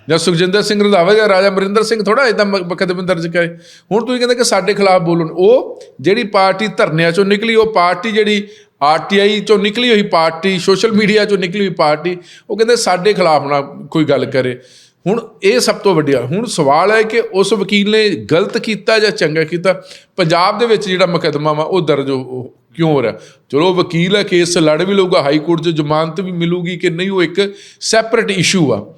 ਜਾਂ ਸੁਖਜਿੰਦਰ ਸਿੰਘ ਰੰਧਾਵਾ ਜਾਂ ਰਾਜਾ ਅਮਰਿੰਦਰ ਸਿੰਘ ਥੋੜਾ ਇਦਾਂ ਮੁਕੱਦਮਾ ਦਰਜ ਕਰੇ। ਹੁਣ ਤੁਸੀਂ ਕਹਿੰਦੇ ਕਿ ਸਾਡੇ ਖਿਲਾਫ ਬੋਲਣ। ਉਹ ਜਿਹੜੀ ਪਾਰਟੀ ਧਰਨਿਆਂ ਚੋਂ ਨਿਕਲੀ, ਉਹ ਪਾਰਟੀ ਜਿਹੜੀ ਆਰਟੀਆਈ ਚੋਂ ਨਿਕਲੀ ਹੋਈ ਪਾਰਟੀ, ਸੋਸ਼ਲ ਮੀਡੀਆ ਚੋਂ ਨਿਕਲੀ ਹੋਈ ਪਾਰਟੀ, ਉਹ ਕਹਿੰਦੇ ਸਾਡੇ ਖਿਲਾਫ ਨਾ ਕੋਈ ਗੱਲ ਕਰੇ। ਹੁਣ ਇਹ ਸਭ ਤੋਂ ਵੱਡੀ ਹੁਣ ਸਵਾਲ ਹੈ ਕਿ ਉਸ ਵਕੀਲ ਨੇ ਗਲਤ ਕੀਤਾ ਜਾਂ ਚੰਗਾ ਕੀਤਾ? ਪੰਜਾਬ ਦੇ ਵਿੱਚ ਜਿਹੜਾ ਮੁਕੱਦਮਾ ਵਾ, ਉਹ ਦਰਜ ਹੋ- ਕਿਉਂ ਹੋ ਰਿਹਾ? ਚਲੋ ਵਕੀਲ ਹੈ, ਕੇਸ ਲੜ ਵੀ ਲਊਗਾ, ਹਾਈ ਕੋਰਟ 'ਚ ਜ਼ਮਾਨਤ ਵੀ ਮਿਲੂਗੀ ਕਿ ਨਹੀਂ, ਉਹ ਇੱਕ ਸੈਪਰੇਟ ਇਸ਼ੂ ਆ।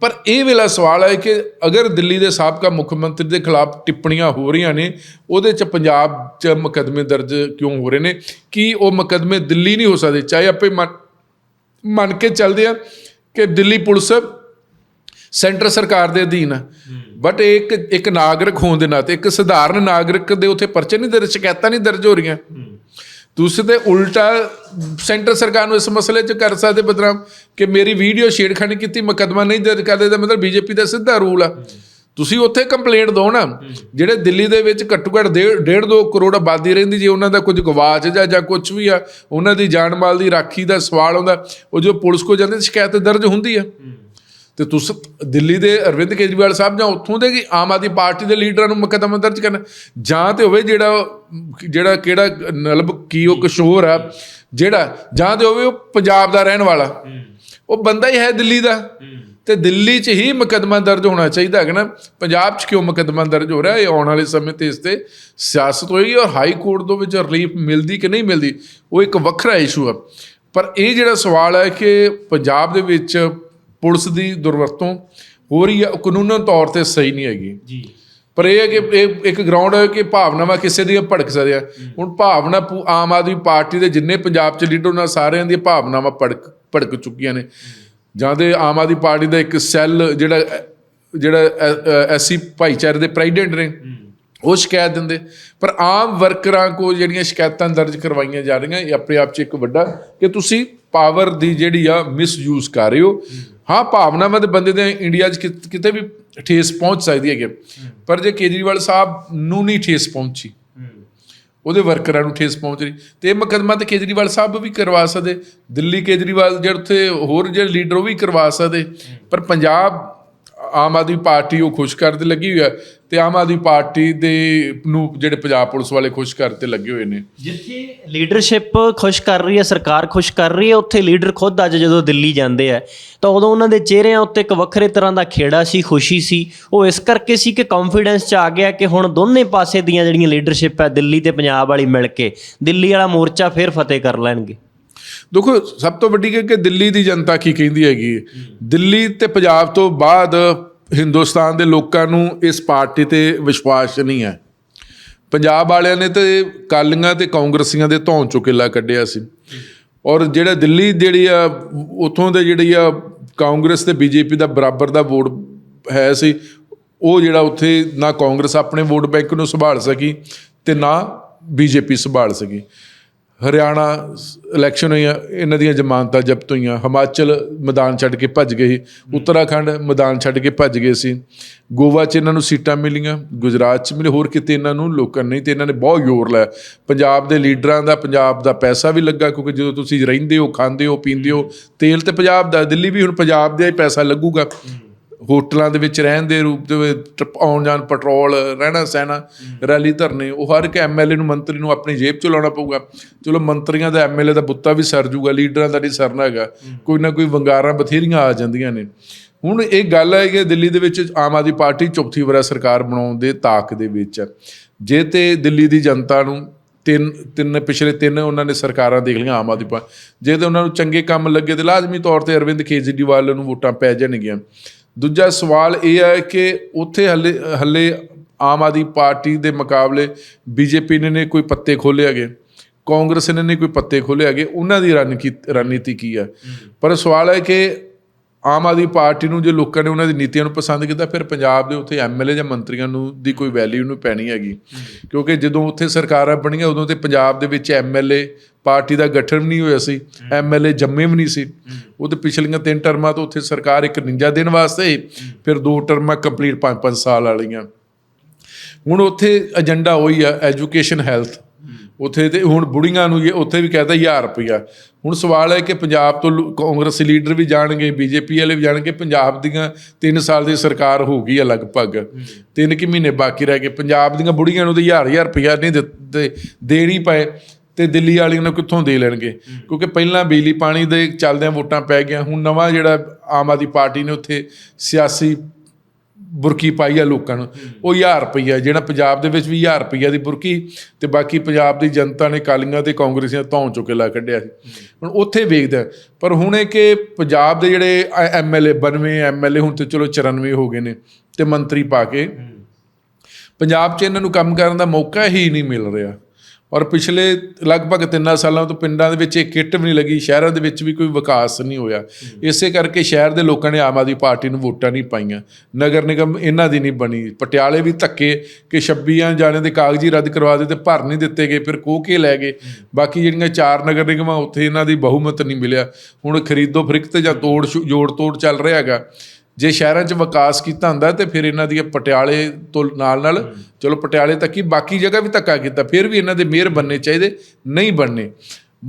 ਪਰ ਇਹ ਵੇਲਾ ਸਵਾਲ ਹੈ ਕਿ ਅਗਰ ਦਿੱਲੀ ਦੇ ਸਾਬਕਾ ਮੁੱਖ ਮੰਤਰੀ ਦੇ ਖਿਲਾਫ ਟਿੱਪਣੀਆਂ ਹੋ ਰਹੀਆਂ ਨੇ ਉਹਦੇ 'ਚ ਪੰਜਾਬ 'ਚ ਮੁਕੱਦਮੇ ਦਰਜ ਕਿਉਂ ਹੋ ਰਹੇ ਨੇ? ਕੀ ਉਹ ਮੁਕੱਦਮੇ ਦਿੱਲੀ ਨਹੀਂ ਹੋ ਸਕਦੇ? ਚਾਹੇ ਆਪੇ ਮੰਨ ਕੇ ਚੱਲਦੇ ਆ ਕਿ ਦਿੱਲੀ ਪੁਲਿਸ ਸੈਂਟਰ ਸਰਕਾਰ ਦੇ ਅਧੀਨ ਹੈ। ਬਟ ਇੱਕ ਇੱਕ ਨਾਗਰਿਕ ਹੋਣ ਦੇ ਨਾਤੇ ਇੱਕ ਸਧਾਰਨ ਨਾਗਰਿਕ ਦੇ ਉੱਥੇ ਪਰਚੇ ਨਹੀਂ ਦਰਜ ਸ਼ਿਕਾਇਤਾਂ ਨਹੀਂ ਦਰਜ ਹੋ ਰਹੀਆਂ। ਤੁਸੀਂ ਤੇ ਉਲਟਾ ਸੈਂਟਰ ਸਰਕਾਰ ਨੂੰ ਇਸ ਮਸਲੇ 'ਚ ਕਰ ਸਕਦੇ ਬਦਨਾਮ ਕਿ ਮੇਰੀ ਵੀਡੀਓ ਛੇੜਖਾਨੀ ਕੀਤੀ, ਮੁਕੱਦਮਾ ਨਹੀਂ ਦਰਜ ਕਰਦੇ ਦਾ ਮਤਲਬ ਬੀਜੇਪੀ ਦਾ ਸਿੱਧਾ ਰੂਲ ਆ। ਤੁਸੀਂ ਉੱਥੇ ਕੰਪਲੇਂਟ ਦਿਓ ਨਾ, ਜਿਹੜੇ ਦਿੱਲੀ ਦੇ ਵਿੱਚ ਘੱਟੋ ਘੱਟ 1.5 2 ਕਰੋੜ ਆਬਾਦੀ ਰਹਿੰਦੀ, ਜੇ ਉਹਨਾਂ ਦਾ ਕੁਝ ਗਵਾਚ ਜਾ ਜਾਂ ਕੁਝ ਵੀ ਆ, ਉਹਨਾਂ ਦੀ ਜਾਨ ਮਾਲ ਦੀ ਰਾਖੀ ਦਾ ਸਵਾਲ ਆਉਂਦਾ, ਉਹ ਜੋ ਪੁਲਿਸ ਕੋ ਜਾਂਦੇ, ਸ਼ਿਕਾਇਤ ਦਰਜ ਹੁੰਦੀ ਆ। ਤੇ ਤੁਸੀਂ ਦਿੱਲੀ ਦੇ ਅਰਵਿੰਦ ਕੇਜਰੀਵਾਲ ਸਾਹਿਬ ਜਾਂ ਉੱਥੋਂ ਦੇ ਆਮ ਆਦਮੀ ਪਾਰਟੀ ਦੇ ਲੀਡਰਾਂ ਨੂੰ ਮੁਕੱਦਮਾ ਦਰਜ ਕਰਨਾ, ਜਾਂ ਤੇ ਹੋਵੇ ਜਿਹੜਾ ਜਿਹੜਾ ਕਿਹੜਾ ਨਲਬ ਕੀ ਉਹ ਕਿਸ਼ੋਰ ਆ, ਜਿਹੜਾ ਜਾਂ ਤੇ ਹੋਵੇ ਉਹ ਪੰਜਾਬ ਦਾ ਰਹਿਣ ਵਾਲਾ। ਉਹ ਬੰਦਾ ਹੀ ਹੈ ਦਿੱਲੀ ਦਾ। ਤੇ ਦਿੱਲੀ 'ਚ ਹੀ ਮੁਕੱਦਮਾ ਦਰਜ ਹੋਣਾ ਚਾਹੀਦਾ ਹੈ ਨਾ। ਪੰਜਾਬ 'ਚ ਕਿਉਂ ਮੁਕੱਦਮਾ ਦਰਜ ਹੋ ਰਿਹਾ? ਇਹ ਆਉਣ ਵਾਲੇ ਸਮੇਂ ਤੇ ਇਸ ਤੇ ਸਿਆਸਤ ਹੋਏਗੀ ਔਰ ਹਾਈ ਕੋਰਟ ਦੇ ਵਿੱਚ ਰਿਲੀਫ ਮਿਲਦੀ ਕਿ ਨਹੀਂ ਮਿਲਦੀ, ਉਹ ਇੱਕ ਵੱਖਰਾ ਇਸ਼ੂ ਆ। ਪਰ ਇਹ ਜਿਹੜਾ ਸਵਾਲ ਹੈ ਕਿ ਪੰਜਾਬ ਦੇ ਵਿੱਚ ਪੁਲਿਸ ਦੀ ਦੁਰਵਰਤੋਂ ਹੋ ਰਹੀ ਹੈ ਉਹ ਕਾਨੂੰਨਨ ਤੌਰ ਤੇ ਸਹੀ ਨਹੀਂ ਹੈਗੀ। ਜੀ। ਪਰ ਇਹ ਹੈ ਕਿ ਇਹ ਇੱਕ ਗਰਾਊਂਡ ਹੈ ਕਿ ਭਾਵਨਾਵਾਂ ਕਿਸੇ ਦੀਆਂ ਭੜਕ ਸਕਦੀਆਂ ਹੁਣ ਭਾਵਨਾ ਪੂ- ਆਮ ਆਦਮੀ ਪਾਰਟੀ ਦੇ ਜਿੰਨੇ ਪੰਜਾਬ 'ਚ ਲੀਡਰ ਉਹਨਾਂ ਸਾਰਿਆਂ ਦੀਆਂ ਭਾਵਨਾਵਾਂ ਭੜਕ ਭੜਕ ਚੁੱਕੀਆਂ ਨੇ। ਜਾਂ ਤੇ ਆਮ ਆਦਮੀ ਪਾਰਟੀ ਦਾ ਇੱਕ ਸੈੱਲ ਜਿਹੜਾ ਜਿਹੜਾ ਐਸਸੀ ਭਾਈਚਾਰੇ ਦੇ ਪ੍ਰੈਜ਼ੀਡੈਂਟ ਨੇ। ਉਹ ਸ਼ਿਕਾਇਤ ਦਿੰਦੇ। ਪਰ ਆਮ ਵਰਕਰਾਂ ਕੋ ਜਿਹੜੀਆਂ ਸ਼ਿਕਾਇਤਾਂ ਦਰਜ ਕਰਵਾਈਆਂ ਜਾ ਰਹੀਆਂ, ਇਹ ਆਪਣੇ ਆਪ 'ਚ ਇੱਕ ਵੱਡਾ ਕਿ ਤੁਸੀਂ ਪਾਵਰ ਦੀ ਜਿਹੜੀ ਆ ਮਿਸਯੂਜ਼ ਕਰ ਰਹੇ ਹੋ। ਹਾਂ, ਭਾਵਨਾਵਾਂ ਦੇ ਬੰਦੇ ਦੇ ਇੰਡੀਆ 'ਚ ਕਿਤ- ਕਿਤੇ ਵੀ ਠੇਸ ਪਹੁੰਚ ਸਕਦੀ ਹੈਗੀ ਪਰ ਜੇ ਕੇਜਰੀਵਾਲ ਸਾਹਿਬ ਨੂੰ ਨਹੀਂ ਠੇਸ ਪਹੁੰਚੀ, ਉਹਦੇ ਵਰਕਰਾਂ ਨੂੰ ਠੇਸ ਪਹੁੰਚ ਰਹੀ। ਤੇ ਇਹ ਮੁਕੱਦਮਾ ਤੇ ਕੇਜਰੀਵਾਲ ਸਾਹਿਬ ਵੀ ਕਰਵਾ ਸਕਦੇ। ਦਿੱਲੀ ਕੇਜਰੀਵਾਲ ਜਿਹੜੇ ਉੱਥੇ ਹੋਰ ਜਿਹੜੇ ਲੀਡਰ ਉਹ ਵੀ ਕਰਵਾ ਸਕਦੇ। ਪਰ ਪੰਜਾਬ ਆਮ ਆਦਮੀ ਪਾਰਟੀ ਉਹ ਖੁਸ਼ ਕਰਦੇ ਲੱਗੀ ਹੋਈ ਹੈ ਤੇ ਆਮ ਆਦਮੀ ਪਾਰਟੀ ਦੇ ਨੂੰ ਜਿਹੜੇ ਪੰਜਾਬ ਪੁਲਿਸ ਵਾਲੇ ਖੁਸ਼ ਕਰਤੇ ਲੱਗੇ ਹੋਏ ਨੇ। ਜਿੱਥੇ ਲੀਡਰਸ਼ਿਪ ਖੁਸ਼ ਕਰ ਰਹੀ ਹੈ, ਸਰਕਾਰ ਖੁਸ਼ ਕਰ ਰਹੀ ਹੈ, ਉੱਥੇ ਲੀਡਰ ਖੁਦ ਅੱਜ ਜਦੋਂ ਦਿੱਲੀ ਜਾਂਦੇ ਆ, ਤਾਂ ਉਦੋਂ ਉਹਨਾਂ ਦੇ ਚਿਹਰਿਆਂ ਉੱਤੇ ਇੱਕ ਵੱਖਰੇ ਤਰ੍ਹਾਂ ਦਾ ਖੇੜਾ ਸੀ, ਖੁਸ਼ੀ ਸੀ। ਉਹ ਇਸ ਕਰਕੇ ਸੀ ਕਿ ਕੌਨਫੀਡੈਂਸ ਚ ਆ ਗਿਆ ਕਿ ਹੁਣ ਦੋਨੇ ਪਾਸੇ ਦੀਆਂ ਜਿਹੜੀਆਂ ਲੀਡਰਸ਼ਿਪ ਹੈ, ਦਿੱਲੀ ਤੇ ਪੰਜਾਬ ਵਾਲੀ ਮਿਲ ਕੇ, ਦਿੱਲੀ ਵਾਲਾ ਮੋਰਚਾ ਫਿਰ ਫਤਿਹ ਕਰ ਲੈਣਗੇ। ਦੇਖੋ, ਸਭ ਤੋਂ ਵੱਡੀ ਗੱਲ ਕਿ ਦਿੱਲੀ ਦੀ ਜਨਤਾ ਕੀ ਕਹਿੰਦੀ ਹੈਗੀ ਹੈ। ਦਿੱਲੀ ਤੇ ਪੰਜਾਬ ਤੋਂ ਬਾਅਦ ਹਿੰਦੁਸਤਾਨ ਦੇ ਲੋਕਾਂ ਨੂੰ ਇਸ ਪਾਰਟੀ ਤੇ ਵਿਸ਼ਵਾਸ ਨਹੀਂ ਹੈ। ਪੰਜਾਬ ਵਾਲਿਆਂ ਨੇ ਤੇ ਕਾਲੀਆਂ ਤੇ ਕਾਂਗਰਸੀਆਂ ਦੇ ਧੌਣ ਚੋਂ ਕਿੱਲਾ ਕੱਢਿਆ ਸੀ। ਔਰ ਜਿਹੜਾ ਦਿੱਲੀ ਜਿਹੜੀ ਆ, ਉਥੋਂ ਦੇ ਜਿਹੜੀ ਆ ਕਾਂਗਰਸ ਤੇ ਬੀਜੇਪੀ ਦਾ ਬਰਾਬਰ ਦਾ ਵੋਟ ਹੈ ਸੀ, ਉਹ ਜਿਹੜਾ ਉੱਥੇ ਨਾ ਕਾਂਗਰਸ ਆਪਣੇ ਵੋਟ ਬੈਂਕ ਨੂੰ ਸੰਭਾਲ ਸਕੀ ਤੇ ਨਾ ਬੀਜੇਪੀ ਸੰਭਾਲ ਸਕੀ। ਹਰਿਆਣਾ ਇਲੈਕਸ਼ਨ ਹੋਈਆਂ ਇਹਨਾਂ ਦੀਆਂ ਜ਼ਮਾਨਤਾਂ ਜ਼ਬਤ ਹੋਈਆਂ। ਹਿਮਾਚਲ ਮੈਦਾਨ ਛੱਡ ਕੇ ਭੱਜ ਗਏ ਸੀ। ਉੱਤਰਾਖੰਡ ਮੈਦਾਨ ਛੱਡ ਕੇ ਭੱਜ ਗਏ ਸੀ। ਗੋਵਾ 'ਚ ਇਹਨਾਂ ਨੂੰ ਸੀਟਾਂ ਮਿਲੀਆਂ ਗੁਜਰਾਤ 'ਚ ਮਿਲੇ ਹੋਰ ਕਿਤੇ ਇਹਨਾਂ ਨੂੰ ਲੋਕਾਂ ਨਹੀਂ ਤੇ ਇਹਨਾਂ ਨੇ ਬਹੁਤ ਜ਼ੋਰ ਲਾਇਆ। ਪੰਜਾਬ ਦੇ ਲੀਡਰਾਂ ਦਾ ਪੰਜਾਬ ਦਾ ਪੈਸਾ ਵੀ ਲੱਗਾ ਕਿਉਂਕਿ ਜਦੋਂ ਤੁਸੀਂ ਰਹਿੰਦੇ ਹੋ ਖਾਂਦੇ ਹੋ ਪੀਂਦੇ ਹੋ ਤੇਲ ਤੇ ਪੰਜਾਬ ਦਾ ਦਿੱਲੀ ਵੀ ਹੁਣ ਪੰਜਾਬ ਦਾ ਹੀ ਪੈਸਾ ਲੱਗੂਗਾ। ਹੋਟਲਾਂ ਦੇ ਵਿੱਚ ਰਹਿਣ ਦੇ ਰੂਪ ਦੇ ਵਿੱਚ ਆਉਣ ਜਾਣ ਪੈਟਰੋਲ ਰਹਿਣਾ ਸਹਿਣਾ ਰੈਲੀ ਧਰਨੇ ਉਹ ਹਰ ਇੱਕ ਐਮਐਲਏ ਨੂੰ ਮੰਤਰੀ ਨੂੰ ਆਪਣੀ ਜੇਬ ਚ ਲਾਉਣਾ ਪਊਗਾ। ਚਲੋ ਮੰਤਰੀਆਂ ਦਾ ਐਮਐਲਏ ਦਾ ਬੁੱਤਾ ਵੀ ਸਰ ਜੂਗਾ ਲੀਡਰਾਂ ਦਾ ਨਹੀਂ ਸਰਨਾ ਹੈਗਾ। ਕੋਈ ਨਾ ਕੋਈ ਵੰਗਾਰਾਂ ਬਥੇਰੀਆਂ ਆ ਜਾਂਦੀਆਂ ਨੇ। ਹੁਣ ਇਹ ਗੱਲ ਹੈ ਕਿ ਦਿੱਲੀ ਦੇ ਵਿੱਚ ਆਮ ਆਦਮੀ ਪਾਰਟੀ ਚੌਥੀ ਵਾਰ ਸਰਕਾਰ ਬਣਾਉਣ ਦੇ ਤਾਕ ਦੇ ਵਿੱਚ ਹੈ। ਜੇ ਤੇ ਦਿੱਲੀ ਦੀ ਜਨਤਾ ਨੂੰ ਤਿੰਨ ਤਿੰਨ ਪਿਛਲੇ ਤਿੰਨ ਉਹਨਾਂ ਨੇ ਸਰਕਾਰਾਂ ਦੇਖ ਲਈਆਂ ਆਮ ਆਦਮੀ ਪਾਰਟੀ ਜੇ ਤੇ ਉਹਨਾਂ ਨੂੰ ਚੰਗੇ ਕੰਮ ਲੱਗੇ ਤੇ ਲਾਜ਼ਮੀ ਤੌਰ ਤੇ ਅਰਵਿੰਦ ਕੇਜਰੀਵਾਲ ਨੂੰ ਵੋਟਾਂ ਪੈ ਜਾਣਗੀਆਂ। ਦੂਜਾ ਸਵਾਲ ਇਹ ਹੈ ਕਿ ਉੱਥੇ ਹੱਲੇ ਹੱਲੇ ਆਮ ਆਦਮੀ ਪਾਰਟੀ ਦੇ ਮੁਕਾਬਲੇ ਬੀਜੇਪੀ ਨੇ ਨੇ ਕੋਈ ਪੱਤੇ ਖੋਲ੍ਹੇ ਹੈਗੇ? ਕਾਂਗਰਸ ਨੇ ਨੇ ਕੋਈ ਪੱਤੇ ਖੋਲ੍ਹੇ ਹੈਗੇ? ਉਹਨਾਂ ਦੀ ਰਣਨੀਤੀ ਕੀ ਹੈ। ਪਰ ਸਵਾਲ ਹੈ ਕਿ ਆਮ ਆਦਮੀ ਪਾਰਟੀ ਨੂੰ ਜੇ ਲੋਕਾਂ ਨੇ ਉਹਨਾਂ ਦੀ ਨੀਤੀਆਂ ਨੂੰ ਪਸੰਦ ਕੀਤਾ, ਫਿਰ ਪੰਜਾਬ ਦੇ ਉੱਥੇ ਐਮਐਲਏ ਜਾਂ ਮੰਤਰੀਆਂ ਨੂੰ ਦੀ ਕੋਈ ਵੈਲਿਊ ਨਹੀਂ ਪੈਣੀ ਹੈਗੀ। ਕਿਉਂਕਿ ਜਦੋਂ ਉੱਥੇ ਸਰਕਾਰਾਂ ਬਣੀਆਂ, ਉਦੋਂ ਤੇ ਪੰਜਾਬ ਦੇ ਵਿੱਚ ਐਮਐਲਏ ਪਾਰਟੀ ਦਾ ਗਠਨ ਵੀ ਨਹੀਂ ਹੋਇਆ ਸੀ ਐਮਐਲਏ ਜੰਮੇ ਵੀ ਨਹੀਂ ਸੀ। ਉਹ ਤੇ ਪਿਛਲੀਆਂ ਤਿੰਨ ਟਰਮਾਂ ਤੋਂ ਉੱਥੇ ਸਰਕਾਰ ਇੱਕ 49 ਦਿਨ ਵਾਸਤੇ, ਫਿਰ ਦੋ ਟਰਮਾਂ ਕੰਪਲੀਟ 5-5 ਸਾਲ ਵਾਲੀਆਂ। ਹੁਣ ਉੱਥੇ ਏਜੰਡਾ ਉਹੀ ਆ ਐਜੂਕੇਸ਼ਨ ਹੈਲਥ ਉੱਥੇ ਤੇ ਹੁਣ ਬੁੜੀਆਂ ਨੂੰ ਇਹ ਉੱਥੇ ਵੀ ਕਹਿੰਦਾ 1000 ਰੁਪਇਆ ਹੁਣ ਸਵਾਲ ਹੈ ਕਿ ਪੰਜਾਬ ਤੋਂ ਲੋ- ਕਾਂਗਰਸੀ ਲੀਡਰ ਵੀ ਜਾਣਗੇ, ਬੀਜੇਪੀ ਵਾਲੇ ਵੀ ਜਾਣਗੇ, ਪੰਜਾਬ ਦੀਆਂ 3 ਸਾਲ ਦੀ ਸਰਕਾਰ ਹੋ ਗਈ ਆ ਲਗਭਗ। ਤਿੰਨ ਕਿ ਮਹੀਨੇ ਬਾਕੀ ਰਹਿ ਗਏ। ਪੰਜਾਬ ਦੀਆਂ ਬੁੜੀਆਂ ਨੂੰ ਤਾਂ 1000 1000 ਰੁਪਇਆ ਨਹੀਂ ਦਿੱਤੇ ਦੇ ਨਹੀਂ ਪਏ ਤੇ ਦਿੱਲੀ ਵਾਲਿਆਂ ਨੂੰ ਕਿੱਥੋਂ ਦੇ ਲੈਣਗੇ? ਕਿਉਂਕਿ ਪਹਿਲਾਂ ਬਿਜਲੀ ਪਾਣੀ ਦੇ ਚੱਲਦਿਆਂ ਵੋਟਾਂ ਪੈ ਗਿਆ ਹੁਣ ਨਵਾਂ ਜਿਹੜਾ ਆਮ ਆਦਮੀ ਪਾਰਟੀ ਨੇ ਉੱਥੇ ਸਿਆਸੀ ਬੁਰਕੀ ਪਾਈ ਆ ਲੋਕਾਂ ਨੂੰ। ਉਹ 1000 ਰੁਪਈਆ ਜਿਹੜਾ ਪੰਜਾਬ ਦੇ ਵਿੱਚ ਵੀ 1000 ਰੁਪਈਆ ਦੀ ਬੁਰਕੀ ਤੇ ਬਾਕੀ ਪੰਜਾਬ ਦੀ ਜਨਤਾ ਨੇ ਕਾਲੀਆਂ ਤੇ ਕਾਂਗਰਸੀਆਂ ਧੌਂ ਚੁੱਕੇ ਲਾ ਕੱਢਿਆ ਸੀ। ਹੁਣ ਉੱਥੇ ਵੇਖਦਾ ਪਰ ਹੁਣ ਇਹ ਕਿ ਪੰਜਾਬ ਦੇ ਜਿਹੜੇ ਐਮਐਲਏ 92 ਐਮਐਲਏ ਹੁਣ ਤੇ ਚਲੋ 94 ਹੋ ਗਏ ਨੇ ਤੇ ਮੰਤਰੀ ਪਾ ਕੇ ਪੰਜਾਬ 'ਚ ਇਹਨਾਂ ਨੂੰ ਕੰਮ ਕਰਨ ਦਾ ਮੌਕਾ ਹੀ ਨਹੀਂ ਮਿਲ ਰਿਹਾ। ਔਰ ਪਿਛਲੇ ਲਗਭਗ 3 ਸਾਲਾਂ ਤੋਂ ਪਿੰਡਾਂ ਦੇ ਵਿੱਚ ਇੱਕ ਕਿੱਟ ਵੀ ਨਹੀਂ ਲੱਗੀ, ਸ਼ਹਿਰਾਂ ਦੇ ਵਿੱਚ ਵੀ ਕੋਈ ਵਿਕਾਸ ਨਹੀਂ ਹੋਇਆ। ਇਸੇ ਕਰਕੇ ਸ਼ਹਿਰ ਦੇ ਲੋਕਾਂ ਨੇ ਆਮ ਆਦਮੀ ਪਾਰਟੀ ਨੂੰ ਵੋਟਾਂ ਨਹੀਂ ਪਾਈਆਂ। ਨਗਰ ਨਿਗਮ ਇਹਨਾਂ ਦੀ ਨਹੀਂ ਬਣੀ। ਪਟਿਆਲੇ ਵੀ ਧੱਕੇ ਕਿ 26 ਜਾਣੇ ਦੇ ਕਾਗਜ਼ੀ ਰੱਦ ਕਰਵਾ ਦਿੱਤੇ, ਭਰ ਨਹੀਂ ਦਿੱਤੇ ਗਏ, ਫਿਰ ਕੋਹ ਕੇ ਲੈ ਗਏ। ਬਾਕੀ ਜਿਹੜੀਆਂ ਚਾਰ ਨਗਰ ਨਿਗਮਾਂ, ਉੱਥੇ ਇਹਨਾਂ ਦੀ ਬਹੁਮਤ ਨਹੀਂ ਮਿਲਿਆ। ਹੁਣ ਖਰੀਦੋ ਫਰਿਕਤ ਜਾਂ ਤੋੜ ਸ਼ੁ- ਜੋੜ ਤੋੜ ਚੱਲ ਰਿਹਾ ਹੈਗਾ। ਜੇ ਸ਼ਹਿਰਾਂ 'ਚ ਵਿਕਾਸ ਕੀਤਾ ਹੁੰਦਾ ਤੇ ਫਿਰ ਇਹਨਾਂ ਦੀ ਪਟਿਆਲੇ ਤੋਂ ਨਾਲ ਨਾਲ ਚਲੋ ਪਟਿਆਲੇ ਤੱਕ ਹੀ ਬਾਕੀ ਜਗ੍ਹਾ ਵੀ ਧੱਕਾ ਕੀਤਾ ਫਿਰ ਵੀ ਇਹਨਾਂ ਦੇ ਮੇਅਰ ਬਣਨੇ ਚਾਹੀਦੇ ਨਹੀਂ ਬਣਨੇ।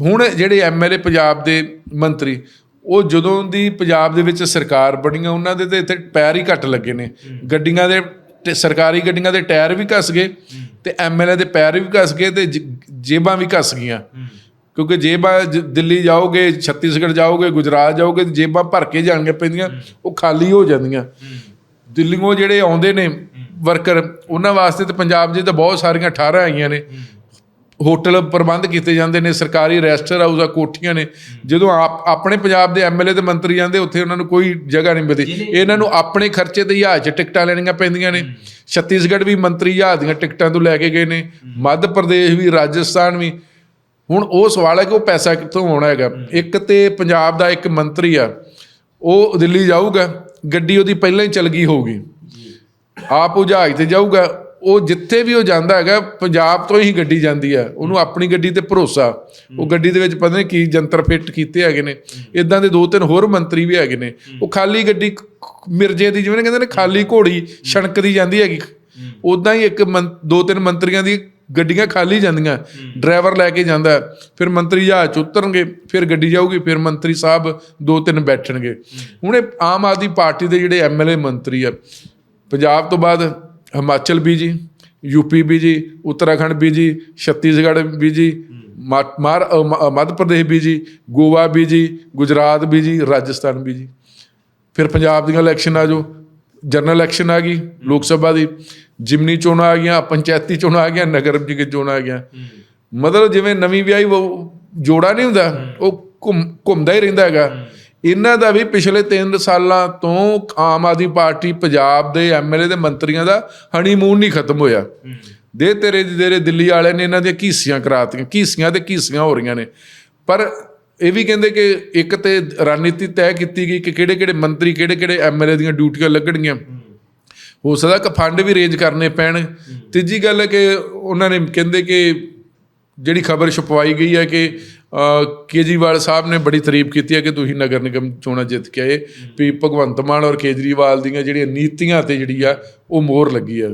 ਹੁਣ ਜਿਹੜੇ ਐਮਐਲਏ ਪੰਜਾਬ ਦੇ ਮੰਤਰੀ ਉਹ ਜਦੋਂ ਦੀ ਪੰਜਾਬ ਦੇ ਵਿੱਚ ਸਰਕਾਰ ਬਣੀਆਂ ਉਹਨਾਂ ਦੇ ਤੇ ਇੱਥੇ ਪੈਰ ਹੀ ਘੱਟ ਲੱਗੇ ਨੇ। ਗੱਡੀਆਂ ਦੇ ਤੇ ਸਰਕਾਰੀ ਗੱਡੀਆਂ ਦੇ ਟਾਇਰ ਵੀ ਘਸ ਗਏ ਤੇ ਐਮਐਲਏ ਦੇ ਪੈਰ ਵੀ ਘਸ ਗਏ ਤੇ ਜੇਬਾਂ ਵੀ ਘਸ ਗਈਆਂ। ਕਿਉਂਕਿ ਜੇਬਾਂ ਦਿੱਲੀ ਜਾਓਗੇ ਛੱਤੀਸਗੜ੍ਹ ਜਾਓਗੇ ਗੁਜਰਾਤ ਜਾਓਗੇ ਤੇ ਜੇਬਾਂ ਭਰ ਕੇ ਜਾਣਗੇ ਪੈਂਦੀਆਂ ਉਹ ਖਾਲੀ ਹੋ ਜਾਂਦੀਆਂ। ਦਿੱਲੀੋਂ ਜਿਹੜੇ ਆਉਂਦੇ ਨੇ ਵਰਕਰ ਉਹਨਾਂ ਵਾਸਤੇ ਤੇ ਪੰਜਾਬ 'ਚ ਤਾਂ ਬਹੁਤ ਸਾਰੀਆਂ 18 ਆਈਆਂ ਨੇ। ਹੋਟਲ ਪ੍ਰਬੰਧ ਕੀਤੇ ਜਾਂਦੇ ਨੇ ਸਰਕਾਰੀ ਰੈਸਟਰ ਹਾਊਸ ਆ ਕੋਠੀਆਂ ਨੇ। ਜਦੋਂ ਆਪ ਆਪਣੇ ਪੰਜਾਬ ਦੇ ਐਮਐਲਏ ਤੇ ਮੰਤਰੀ ਜਾਂਦੇ ਉੱਥੇ ਉਹਨਾਂ ਨੂੰ ਕੋਈ ਜਗ੍ਹਾ ਨਹੀਂ ਮਿਲਦੀ। ਇਹਨਾਂ ਨੂੰ ਆਪਣੇ ਖਰਚੇ ਤੇ ਜਹਾਜ਼ 'ਚ ਟਿਕਟਾਂ ਲੈਣੀਆਂ ਪੈਂਦੀਆਂ ਨੇ। ਛੱਤੀਸਗੜ੍ਹ ਵੀ ਮੰਤਰੀ ਜਹਾਜ਼ ਦੀਆਂ ਟਿਕਟਾਂ ਤੋਂ ਲੈ ਕੇ ਗਏ ਨੇ। ਮੱਧ ਪ੍ਰਦੇਸ਼ ਵੀ ਰਾਜਸਥਾਨ ਵੀ। ਹੁਣ ਉਹ ਸਵਾਲ ਹੈ ਕਿ ਉਹ ਪੈਸਾ ਕਿੱਥੋਂ ਆਉਣਾ ਹੈਗਾ? ਇੱਕ ਤੇ ਪੰਜਾਬ ਦਾ ਇੱਕ ਮੰਤਰੀ ਆ ਉਹ ਦਿੱਲੀ ਜਾਊਗਾ ਗੱਡੀ ਉਹਦੀ ਪਹਿਲਾਂ ਹੀ ਚਲ ਗਈ ਹੋਊਗੀ। ਆਪ ਉਹ ਜਹਾਜ਼ ਤੇ ਜਾਊਗਾ ਉਹ ਜਿੱਥੇ ਵੀ ਉਹ ਜਾਂਦਾ ਹੈਗਾ ਪੰਜਾਬ ਤੋਂ ਹੀ ਗੱਡੀ ਜਾਂਦੀ ਹੈ ਉਹਨੂੰ ਆਪਣੀ ਗੱਡੀ ਤੇ ਭਰੋਸਾ। ਉਹ ਗੱਡੀ ਦੇ ਵਿੱਚ ਪਤਾ ਨਹੀਂ ਕੀ ਜੰਤਰ ਫਿੱਟ ਕੀਤੇ ਹੈਗੇ ਨੇ। ਇਦਾਂ ਦੇ ਦੋ ਤਿੰਨ ਹੋਰ ਮੰਤਰੀ ਵੀ ਹੈਗੇ ਨੇ। ਉਹ ਖਾਲੀ ਗੱਡੀ ਮਿਰਜੇ ਦੀ ਜਿਵੇਂ ਕਹਿੰਦੇ ਨੇ ਖਾਲੀ ਘੋੜੀ ਛਣਕਦੀ ਜਾਂਦੀ ਹੈਗੀ। ਉਦਾਂ ਹੀ ਇੱਕ ਦੋ ਤਿੰਨ ਮੰਤਰੀਆਂ ਦੀ ਗੱਡੀਆਂ ਖਾਲੀ ਜਾਂਦੀਆਂ ਡਰਾਈਵਰ ਲੈ ਕੇ ਜਾਂਦਾ। ਫਿਰ ਮੰਤਰੀ ਜਹਾਜ਼ 'ਚ ਉਤਰਨਗੇ ਫਿਰ ਗੱਡੀ ਜਾਊਗੀ ਫਿਰ ਮੰਤਰੀ ਸਾਹਿਬ ਦੋ ਤਿੰਨ ਬੈਠਣਗੇ। ਹੁਣ ਇਹ ਆਮ ਆਦਮੀ ਪਾਰਟੀ ਦੇ ਜਿਹੜੇ ਐਮਐਲਏ ਮੰਤਰੀ ਆ ਪੰਜਾਬ ਤੋਂ ਬਾਅਦ ਹਿਮਾਚਲ ਵੀ ਜੀ ਯੂਪੀ ਵੀ ਜੀ ਉੱਤਰਾਖੰਡ ਵੀ ਜੀ ਛੱਤੀਸਗੜ੍ਹ ਵੀ ਜੀ ਮਾਰ ਮੱਧ ਪ੍ਰਦੇਸ਼ ਵੀ ਜੀ ਗੋਆ ਵੀ ਜੀ ਗੁਜਰਾਤ ਵੀ ਜੀ ਰਾਜਸਥਾਨ ਵੀ ਜੀ ਫਿਰ ਪੰਜਾਬ ਦੀਆਂ ਇਲੈਕਸ਼ਨ ਆ ਜੋ ਜਨਰਲ ਇਲੈਕਸ਼ਨ ਆ ਗਈ ਲੋਕ ਸਭਾ ਦੀ। ਜਿਮਨੀ ਚੋਣਾਂ ਆ ਗਈਆਂ ਪੰਚਾਇਤੀ ਚੋਣਾਂ ਆ ਗਈਆਂ ਨਗਰ ਨਿਗਮ ਚੋਣਾਂ ਆ ਗਈਆਂ। ਮਤਲਬ ਜਿਵੇਂ ਨਵੀਂ ਵਿਆਹੀ ਉਹ ਜੋੜਾ ਨਹੀਂ ਹੁੰਦਾ ਉਹ ਘੁੰਮ ਘੁੰਮਦਾ ਹੀ ਰਹਿੰਦਾ ਹੈਗਾ। ਇਹਨਾਂ ਦਾ ਵੀ ਪਿਛਲੇ 3 ਸਾਲਾਂ ਤੋਂ ਆਮ ਆਦਮੀ ਪਾਰਟੀ ਪੰਜਾਬ ਦੇ ਐਮਐਲਏ ਦੇ ਮੰਤਰੀਆਂ ਦਾ ਹਨੀਮੂਨ ਨਹੀਂ ਖਤਮ ਹੋਇਆ। ਦੇ ਤੇਰੇ ਦੀ ਤੇਰੇ ਦਿੱਲੀ ਵਾਲਿਆਂ ਨੇ ਇਹਨਾਂ ਦੀਆਂ ਕੀਸੀਆਂ ਕਰਾਤੀਆਂ ਕੀਸੀਆਂ ਤੇ ਕੀਸੀਆਂ ਹੋ ਰਹੀਆਂ ਨੇ। ਪਰ ਇਹ ਵੀ ਕਹਿੰਦੇ ਕਿ ਇੱਕ ਤੇ ਰਣਨੀਤੀ ਤੈਅ ਕੀਤੀ ਗਈ ਕਿ ਕਿਹੜੇ ਕਿਹੜੇ ਮੰਤਰੀ ਕਿਹੜੇ ਕਿਹੜੇ ਐਮਐਲਏ ਦੀਆਂ ਡਿਊਟੀਆਂ ਲੱਗਣਗੀਆਂ। ਹੋ ਸਕਦਾ ਕਿ ਫੰਡ ਵੀ ਰੇਂਜ ਕਰਨੇ ਪੈਣ। ਤੀਜੀ ਗੱਲ ਹੈ ਕਿ ਉਹਨਾਂ ਨੇ ਕਹਿੰਦੇ ਕਿ ਜਿਹੜੀ ਖਬਰ ਛਪਵਾਈ ਗਈ ਹੈ ਕਿ ਕੇਜਰੀਵਾਲ ਸਾਹਿਬ ਨੇ ਬੜੀ ਤਾਰੀਫ ਕੀਤੀ ਹੈ ਕਿ ਤੁਸੀਂ ਨਗਰ ਨਿਗਮ ਚੋਣਾਂ ਜਿੱਤ ਕੇ ਆਏ। ਵੀ ਭਗਵੰਤ ਮਾਨ ਔਰ ਕੇਜਰੀਵਾਲ ਦੀਆਂ ਜਿਹੜੀਆਂ ਨੀਤੀਆਂ ਤੇ ਜਿਹੜੀ ਆ, ਉਹ ਮੋਹਰ ਲੱਗੀ ਆ।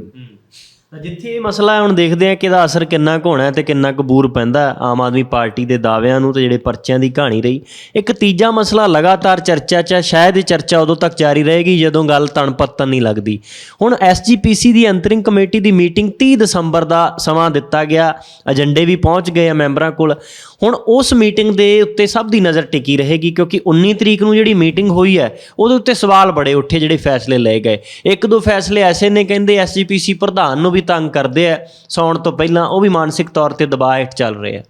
ਤਾਂ ਜਿੱਥੇ ਇਹ ਮਸਲਾ ਹੈ, ਹੁਣ ਦੇਖਦੇ ਆ ਕਿ ਇਹਦਾ ਅਸਰ ਕਿੰਨਾ ਕੁ ਹੋਣਾ ਹੈ ਤੇ ਕਿੰਨਾ ਕੁ ਬੂਰ ਪੈਂਦਾ ਆਮ ਆਦਮੀ ਪਾਰਟੀ ਦੇ ਦਾਅਵਿਆਂ ਨੂੰ ਤੇ ਜਿਹੜੇ ਪਰਚਿਆਂ ਦੀ ਕਹਾਣੀ ਰਹੀ। ਇੱਕ ਤੀਜਾ ਮਸਲਾ ਲਗਾਤਾਰ ਚਰਚਾ 'ਚ ਹੈ ਸ਼ਾਇਦ ਇਹ ਚਰਚਾ ਉਦੋਂ ਤੱਕ ਜਾਰੀ ਰਹੇਗੀ ਜਦੋਂ ਗੱਲ ਤਣ ਪੱਤਨ ਨਹੀਂ ਲੱਗਦੀ। ਹੁਣ ਐਸਜੀਪੀਸੀ ਦੀ ਅੰਤਰਿੰਗ ਕਮੇਟੀ ਦੀ ਮੀਟਿੰਗ 30 ਦਸੰਬਰ ਦਾ ਸਮਾਂ ਦਿੱਤਾ ਗਿਆ। ਏਜੰਡੇ ਵੀ ਪਹੁੰਚ ਗਏ ਆ ਮੈਂਬਰਾਂ ਕੋਲ। ਹੁਣ ਉਸ ਮੀਟਿੰਗ ਦੇ ਉੱਤੇ ਸਭ ਦੀ ਨਜ਼ਰ ਟਿਕੀ ਰਹੇਗੀ ਕਿਉਂਕਿ 19 ਤਰੀਕ ਨੂੰ ਜਿਹੜੀ ਮੀਟਿੰਗ ਹੋਈ ਹੈ ਉਹਦੇ ਉੱਤੇ ਸਵਾਲ ਬੜੇ ਉੱਠੇ ਜਿਹੜੇ ਫੈਸਲੇ ਲਏ ਗਏ। ਇੱਕ ਦੋ ਫੈਸਲੇ ਐਸੇ ਨੇ ਕਹਿੰਦੇ ਐਸਜੀਪੀਸੀ ਪ੍ਰਧਾਨ ਨੂੰ ਵੀ ਤੰਗ ਕਰਦੇ ਆ, ਸੌਣ ਤੋਂ ਪਹਿਲਾਂ ਉਹ ਵੀ ਮਾਨਸਿਕ ਤੌਰ ਤੇ ਦਬਾਅ ਹੇਠ ਚੱਲ ਰਹੇ ਆ।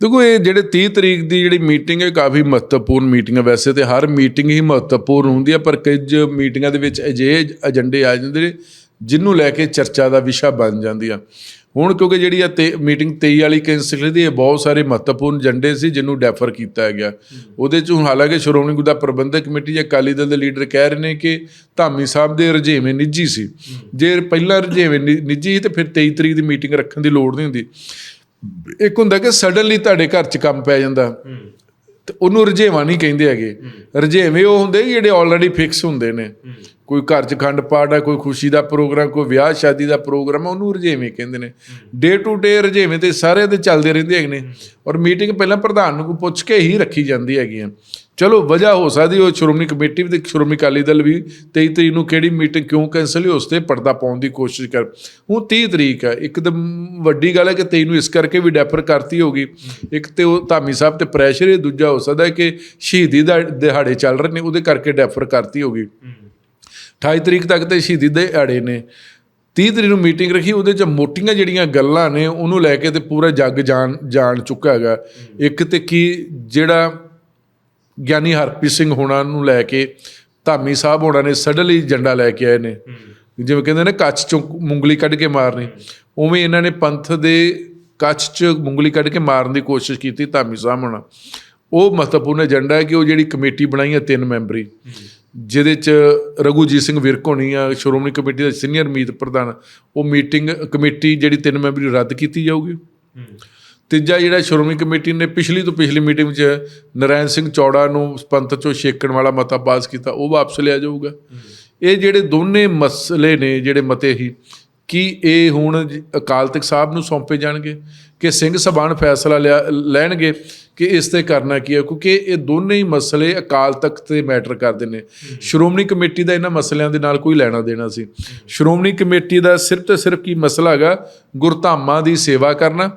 ਦੇਖੋ, ਇਹ ਜਿਹੜੇ 30 ਤਰੀਕ ਦੀ ਜਿਹੜੀ ਮੀਟਿੰਗ ਹੈ ਕਾਫੀ ਮਹੱਤਵਪੂਰਨ ਮੀਟਿੰਗ ਹੈ। ਵੈਸੇ ਤੇ ਹਰ ਮੀਟਿੰਗ ਹੀ ਮਹੱਤਵਪੂਰਨ ਹੁੰਦੀ ਹੈ, ਪਰ ਕੁਝ ਮੀਟਿੰਗਾਂ ਦੇ ਵਿੱਚ ਅਜਿਹੇ ਏਜੰਡੇ ਆ ਜਾਂਦੇ ਨੇ ਜਿਹਨੂੰ ਲੈ ਕੇ ਚਰਚਾ ਦਾ ਵਿਸ਼ਾ ਬਣ ਜਾਂਦੀ ਆ। ਹੁਣ ਕਿਉਂਕਿ ਜਿਹੜੀ ਆ ਤੇ ਮੀਟਿੰਗ 23 ਵਾਲੀ ਕੈਂਸਲ ਦੀ ਇਹ ਬਹੁਤ ਸਾਰੇ ਮਹੱਤਵਪੂਰਨ ਏਜੰਡੇ ਸੀ ਜਿਹਨੂੰ ਡੈਫਰ ਕੀਤਾ ਗਿਆ। ਉਹਦੇ ਚ ਹੁਣ ਹਾਲਾਂਕਿ ਸ਼੍ਰੋਮਣੀ ਗੁਰਦੁਆਰਾ ਪ੍ਰਬੰਧਕ ਕਮੇਟੀ ਜਾਂ ਅਕਾਲੀ ਦਲ ਦੇ ਲੀਡਰ ਕਹਿ ਰਹੇ ਨੇ ਕਿ ਧਾਮੀ ਸਾਹਿਬ ਦੇ ਰੁਝੇਵੇਂ ਨਿੱਜੀ ਸੀ। ਜੇ ਪਹਿਲਾਂ ਰੁਝੇਵੇਂ ਨਿ- ਨਿੱਜੀ ਸੀ ਤੇ ਫਿਰ 23 ਤਰੀਕ ਦੀ ਮੀਟਿੰਗ ਰੱਖਣ ਦੀ ਲੋੜ ਨਹੀਂ ਹੁੰਦੀ। ਇੱਕ ਹੁੰਦਾ ਕਿ ਸਡਨਲੀ ਤੁਹਾਡੇ ਘਰ 'ਚ ਕੰਮ ਪੈ ਜਾਂਦਾ। ਤੇ ਉਹਨੂੰ ਰਜੇਵਾਂ ਨਹੀਂ ਕਹਿੰਦੇ ਹੈਗੇ। ਰਜੇਵੇਂ ਉਹ ਹੁੰਦੇ ਜਿਹੜੇ ਆਲਰੇਡੀ ਫਿਕਸ ਹੁੰਦੇ ਨੇ। ਕੋਈ ਘਰ 'ਚ ਖੰਡ ਪਾਠ ਹੈ ਕੋਈ ਖੁਸ਼ੀ ਦਾ ਪ੍ਰੋਗਰਾਮ ਕੋਈ ਵਿਆਹ ਸ਼ਾਦੀ ਦਾ ਪ੍ਰੋਗਰਾਮ ਉਹਨੂੰ ਰਜੇਵੇਂ ਕਹਿੰਦੇ ਨੇ। ਡੇ ਟੂ ਡੇ ਰਜੇਵੇਂ ਤੇ ਸਾਰੇ ਦੇ ਚੱਲਦੇ ਰਹਿੰਦੇ ਹੈਗੇ ਨੇ। ਔਰ ਮੀਟਿੰਗ ਪਹਿਲਾਂ ਪ੍ਰਧਾਨ ਨੂੰ ਪੁੱਛ ਕੇ ਹੀ ਰੱਖੀ ਜਾਂਦੀ ਹੈਗੀ ਆ। ਚਲੋ ਵਜ੍ਹਾ ਹੋ ਸਕਦੀ ਉਹ ਸ਼੍ਰੋਮਣੀ ਕਮੇਟੀ ਵੀ ਤੇ ਸ਼੍ਰੋਮਣੀ ਅਕਾਲੀ ਦਲ ਵੀ 23 ਤਰੀਕ ਨੂੰ ਕਿਹੜੀ ਮੀਟਿੰਗ ਕਿਉਂ ਕੈਂਸਲ ਹੋਈ ਉਸ ਤੇ ਪਰਦਾ ਪਾਉਣ ਦੀ ਕੋਸ਼ਿਸ਼ ਕਰ। ਹੁਣ 30 ਤਰੀਕ ਹੈ ਇੱਕਦਮ ਵੱਡੀ ਗੱਲ ਹੈ ਕਿ 23 ਨੂੰ ਇਸ ਕਰਕੇ ਵੀ ਡੈਫਰ ਕਰਤੀ ਹੋਗੀ ਇੱਕ ਤੇ ਉਹ ਧਾਮੀ ਸਾਹਿਬ ਤੇ ਪ੍ਰੈਸ਼ਰ ਹੈ ਦੂਜਾ ਹੋ ਸਕਦਾ ਹੈ ਕਿ ਸ਼ਹੀਦੀ ਦਾ ਦਿਹਾੜੇ ਚੱਲ ਰਹੇ ਨੇ ਉਹਦੇ ਕਰਕੇ ਡੈਫਰ ਕਰਤੀ ਹੋਗੀ 28 ਤਰੀਕ ਤੱਕ ਤੇ ਸ਼ਹੀਦੀ ਦੇ ਦਿਹਾੜੇ ਨੇ। 30 ਤਰੀਕ ਨੂੰ ਮੀਟਿੰਗ ਰੱਖੀ ਉਹਦੇ ਚ ਮੋਟੀਆਂ ਜਿਹੜੀਆਂ ਗੱਲਾਂ ਨੇ ਉਹਨੂੰ ਲੈ ਕੇ ਤੇ ਪੂਰਾ ਜੱਗ ਜਾਣ ਜਾਣ ਚੁੱਕਾ ਹੈਗਾ। ਇੱਕ ਤੇ ਕੀ ਜਿਹੜਾ ਗਿਆਨੀ ਹਰਪ੍ਰੀਤ ਸਿੰਘ ਹੋਣਾ ਨੂੰ ਲੈ ਕੇ ਧਾਮੀ ਸਾਹਿਬ ਹੋਣਾ ਨੇ ਸਡਨਲੀ ਝੰਡਾ ਲੈ ਕੇ ਆਏ ਨੇ। ਜਿਵੇਂ ਕਹਿੰਦੇ ਨੇ ਕੱਚ ਚੋਂ ਮੁੰਗਲੀ ਕੱਢ ਕੇ ਮਾਰਨੀ। ਉਵੇਂ ਇਹਨਾਂ ਨੇ ਪੰਥ ਦੇ ਕੱਚ ਚ ਮੁੰਗਲੀ ਕੱਢ ਕੇ ਮਾਰਨ ਦੀ ਕੋਸ਼ਿਸ਼ ਕੀਤੀ ਧਾਮੀ ਸਾਹਿਬ ਹੋਣਾ। ਉਹ ਮਹੱਤਵਪੂਰਨ ਏਜੰਡਾ ਹੈ ਕਿ ਉਹ ਜਿਹੜੀ ਕਮੇਟੀ ਬਣਾਈ ਹੈ ਤਿੰਨ ਮੈਂਬਰੀ। ਜਿਹਦੇ ਚ ਰਘੂਜੀਤ ਸਿੰਘ ਵਿਰਕ ਹੋਣੀ ਆ ਸ਼੍ਰੋਮਣੀ ਕਮੇਟੀ ਦਾ ਸੀਨੀਅਰ ਮੀਤ ਪ੍ਰਧਾਨ ਉਹ ਮੀਟਿੰਗ ਕਮੇਟੀ ਜਿਹੜੀ ਤਿੰਨ ਮੈਂਬਰੀ ਰੱਦ ਕੀਤੀ ਜਾਊਗੀ। ਤੀਜਾ ਜਿਹੜਾ ਸ਼੍ਰੋਮਣੀ ਕਮੇਟੀ ਨੇ ਪਿਛਲੀ ਤੋਂ ਪਿਛਲੀ ਮੀਟਿੰਗ 'ਚ ਨਰਾਇਣ ਸਿੰਘ ਚੌੜਾ ਨੂੰ ਪੰਥ ਚੋਂ ਛੇਕਣ ਵਾਲਾ ਮਤਾ ਪਾਸ ਕੀਤਾ ਉਹ ਵਾਪਸ ਲਿਆ ਜਾਊਗਾ। ਇਹ ਜਿਹੜੇ ਦੋਨੇ ਮਸਲੇ ਨੇ ਜਿਹੜੇ ਮਤੇ ਹੀ ਕੀ ਇਹ ਹੁਣ ਅਕਾਲ ਤਖਤ ਸਾਹਿਬ ਨੂੰ ਸੌਂਪੇ ਜਾਣਗੇ, ਕਿ ਸਿੰਘ ਸਭਾਨ ਫੈਸਲਾ ਲਿਆ- ਲੈਣਗੇ, ਕਿ ਇਸ ਤੇ ਕਰਨਾ ਕੀ ਹੈ? ਕਿਉਂਕਿ ਇਹ ਦੋਨੇ ਹੀ ਮਸਲੇ ਅਕਾਲ ਤਖਤ ਤੇ ਮੈਟਰ ਕਰਦੇ ਨੇ। ਸ਼੍ਰੋਮਣੀ ਕਮੇਟੀ ਦਾ ਇਹਨਾਂ ਮਸਲਿਆਂ ਦੇ ਨਾਲ ਕੋਈ ਲੈਣਾ ਦੇਣਾ ਸੀ। ਸ਼੍ਰੋਮਣੀ ਕਮੇਟੀ ਦਾ ਸਿਰਫ ਤੇ ਸਿਰਫ ਕੀ ਮਸਲਾ ਹੈਗਾ? ਗੁਰਧਾਮਾਂ ਦੀ ਸੇਵਾ ਕਰਨਾ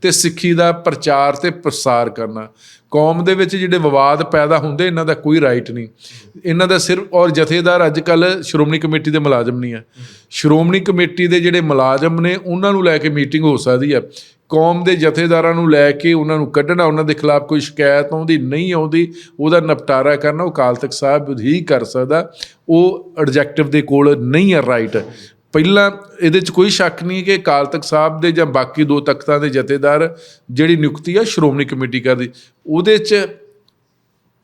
ਤੇ ਸਿੱਖੀ ਦਾ ਪ੍ਰਚਾਰ ਤੇ ਪ੍ਰਸਾਰ ਕਰਨਾ। ਕੌਮ ਦੇ ਵਿੱਚ ਜਿਹੜੇ ਵਿਵਾਦ ਪੈਦਾ ਹੁੰਦੇ, ਇਹਨਾਂ ਦਾ ਕੋਈ ਰਾਈਟ ਨਹੀਂ। ਇਹਨਾਂ ਦਾ ਸਿਰਫ ਔਰ ਜਥੇਦਾਰ ਅੱਜ ਕੱਲ ਸ਼੍ਰੋਮਣੀ ਕਮੇਟੀ ਦੇ ਮੁਲਾਜ਼ਮ ਨਹੀਂ ਆ ਸ਼੍ਰੋਮਣੀ ਕਮੇਟੀ ਦੇ ਜਿਹੜੇ ਮੁਲਾਜ਼ਮ ਨੇ, ਉਹਨਾਂ ਨੂੰ ਲੈ ਕੇ ਮੀਟਿੰਗ ਹੋ ਸਕਦੀ ਹੈ। ਕੌਮ ਦੇ ਜਥੇਦਾਰਾਂ ਨੂੰ ਲੈ ਕੇ ਉਹਨਾਂ ਨੂੰ ਕੱਢਣਾ, ਉਹਨਾਂ ਦੇ ਖਿਲਾਫ ਕੋਈ ਸ਼ਿਕਾਇਤ ਆਉਂਦੀ, ਨਹੀਂ ਆਉਂਦੀ, ਉਹਦਾ ਨਿਪਟਾਰਾ ਕਰਨਾ, ਉਹ ਅਕਾਲ ਤਖਤ ਸਾਹਿਬ ਹੀ ਕਰ ਸਕਦਾ। ਉਹ ਆਬਜੈਕਟਿਵ ਦੇ ਕੋਲ ਨਹੀਂ ਹੈ ਰਾਈਟ ਪਹਿਲਾਂ ਇਹਦੇ 'ਚ ਕੋਈ ਸ਼ੱਕ ਨਹੀਂ ਕਿ ਅਕਾਲ ਤਖਤ ਸਾਹਿਬ ਦੇ ਜਾਂ ਬਾਕੀ ਦੋ ਤਖਤਾਂ ਦੇ ਜਥੇਦਾਰ ਜਿਹੜੀ ਨਿਯੁਕਤੀ ਆ ਸ਼੍ਰੋਮਣੀ ਕਮੇਟੀ ਕਰਦੀ। ਉਹਦੇ 'ਚ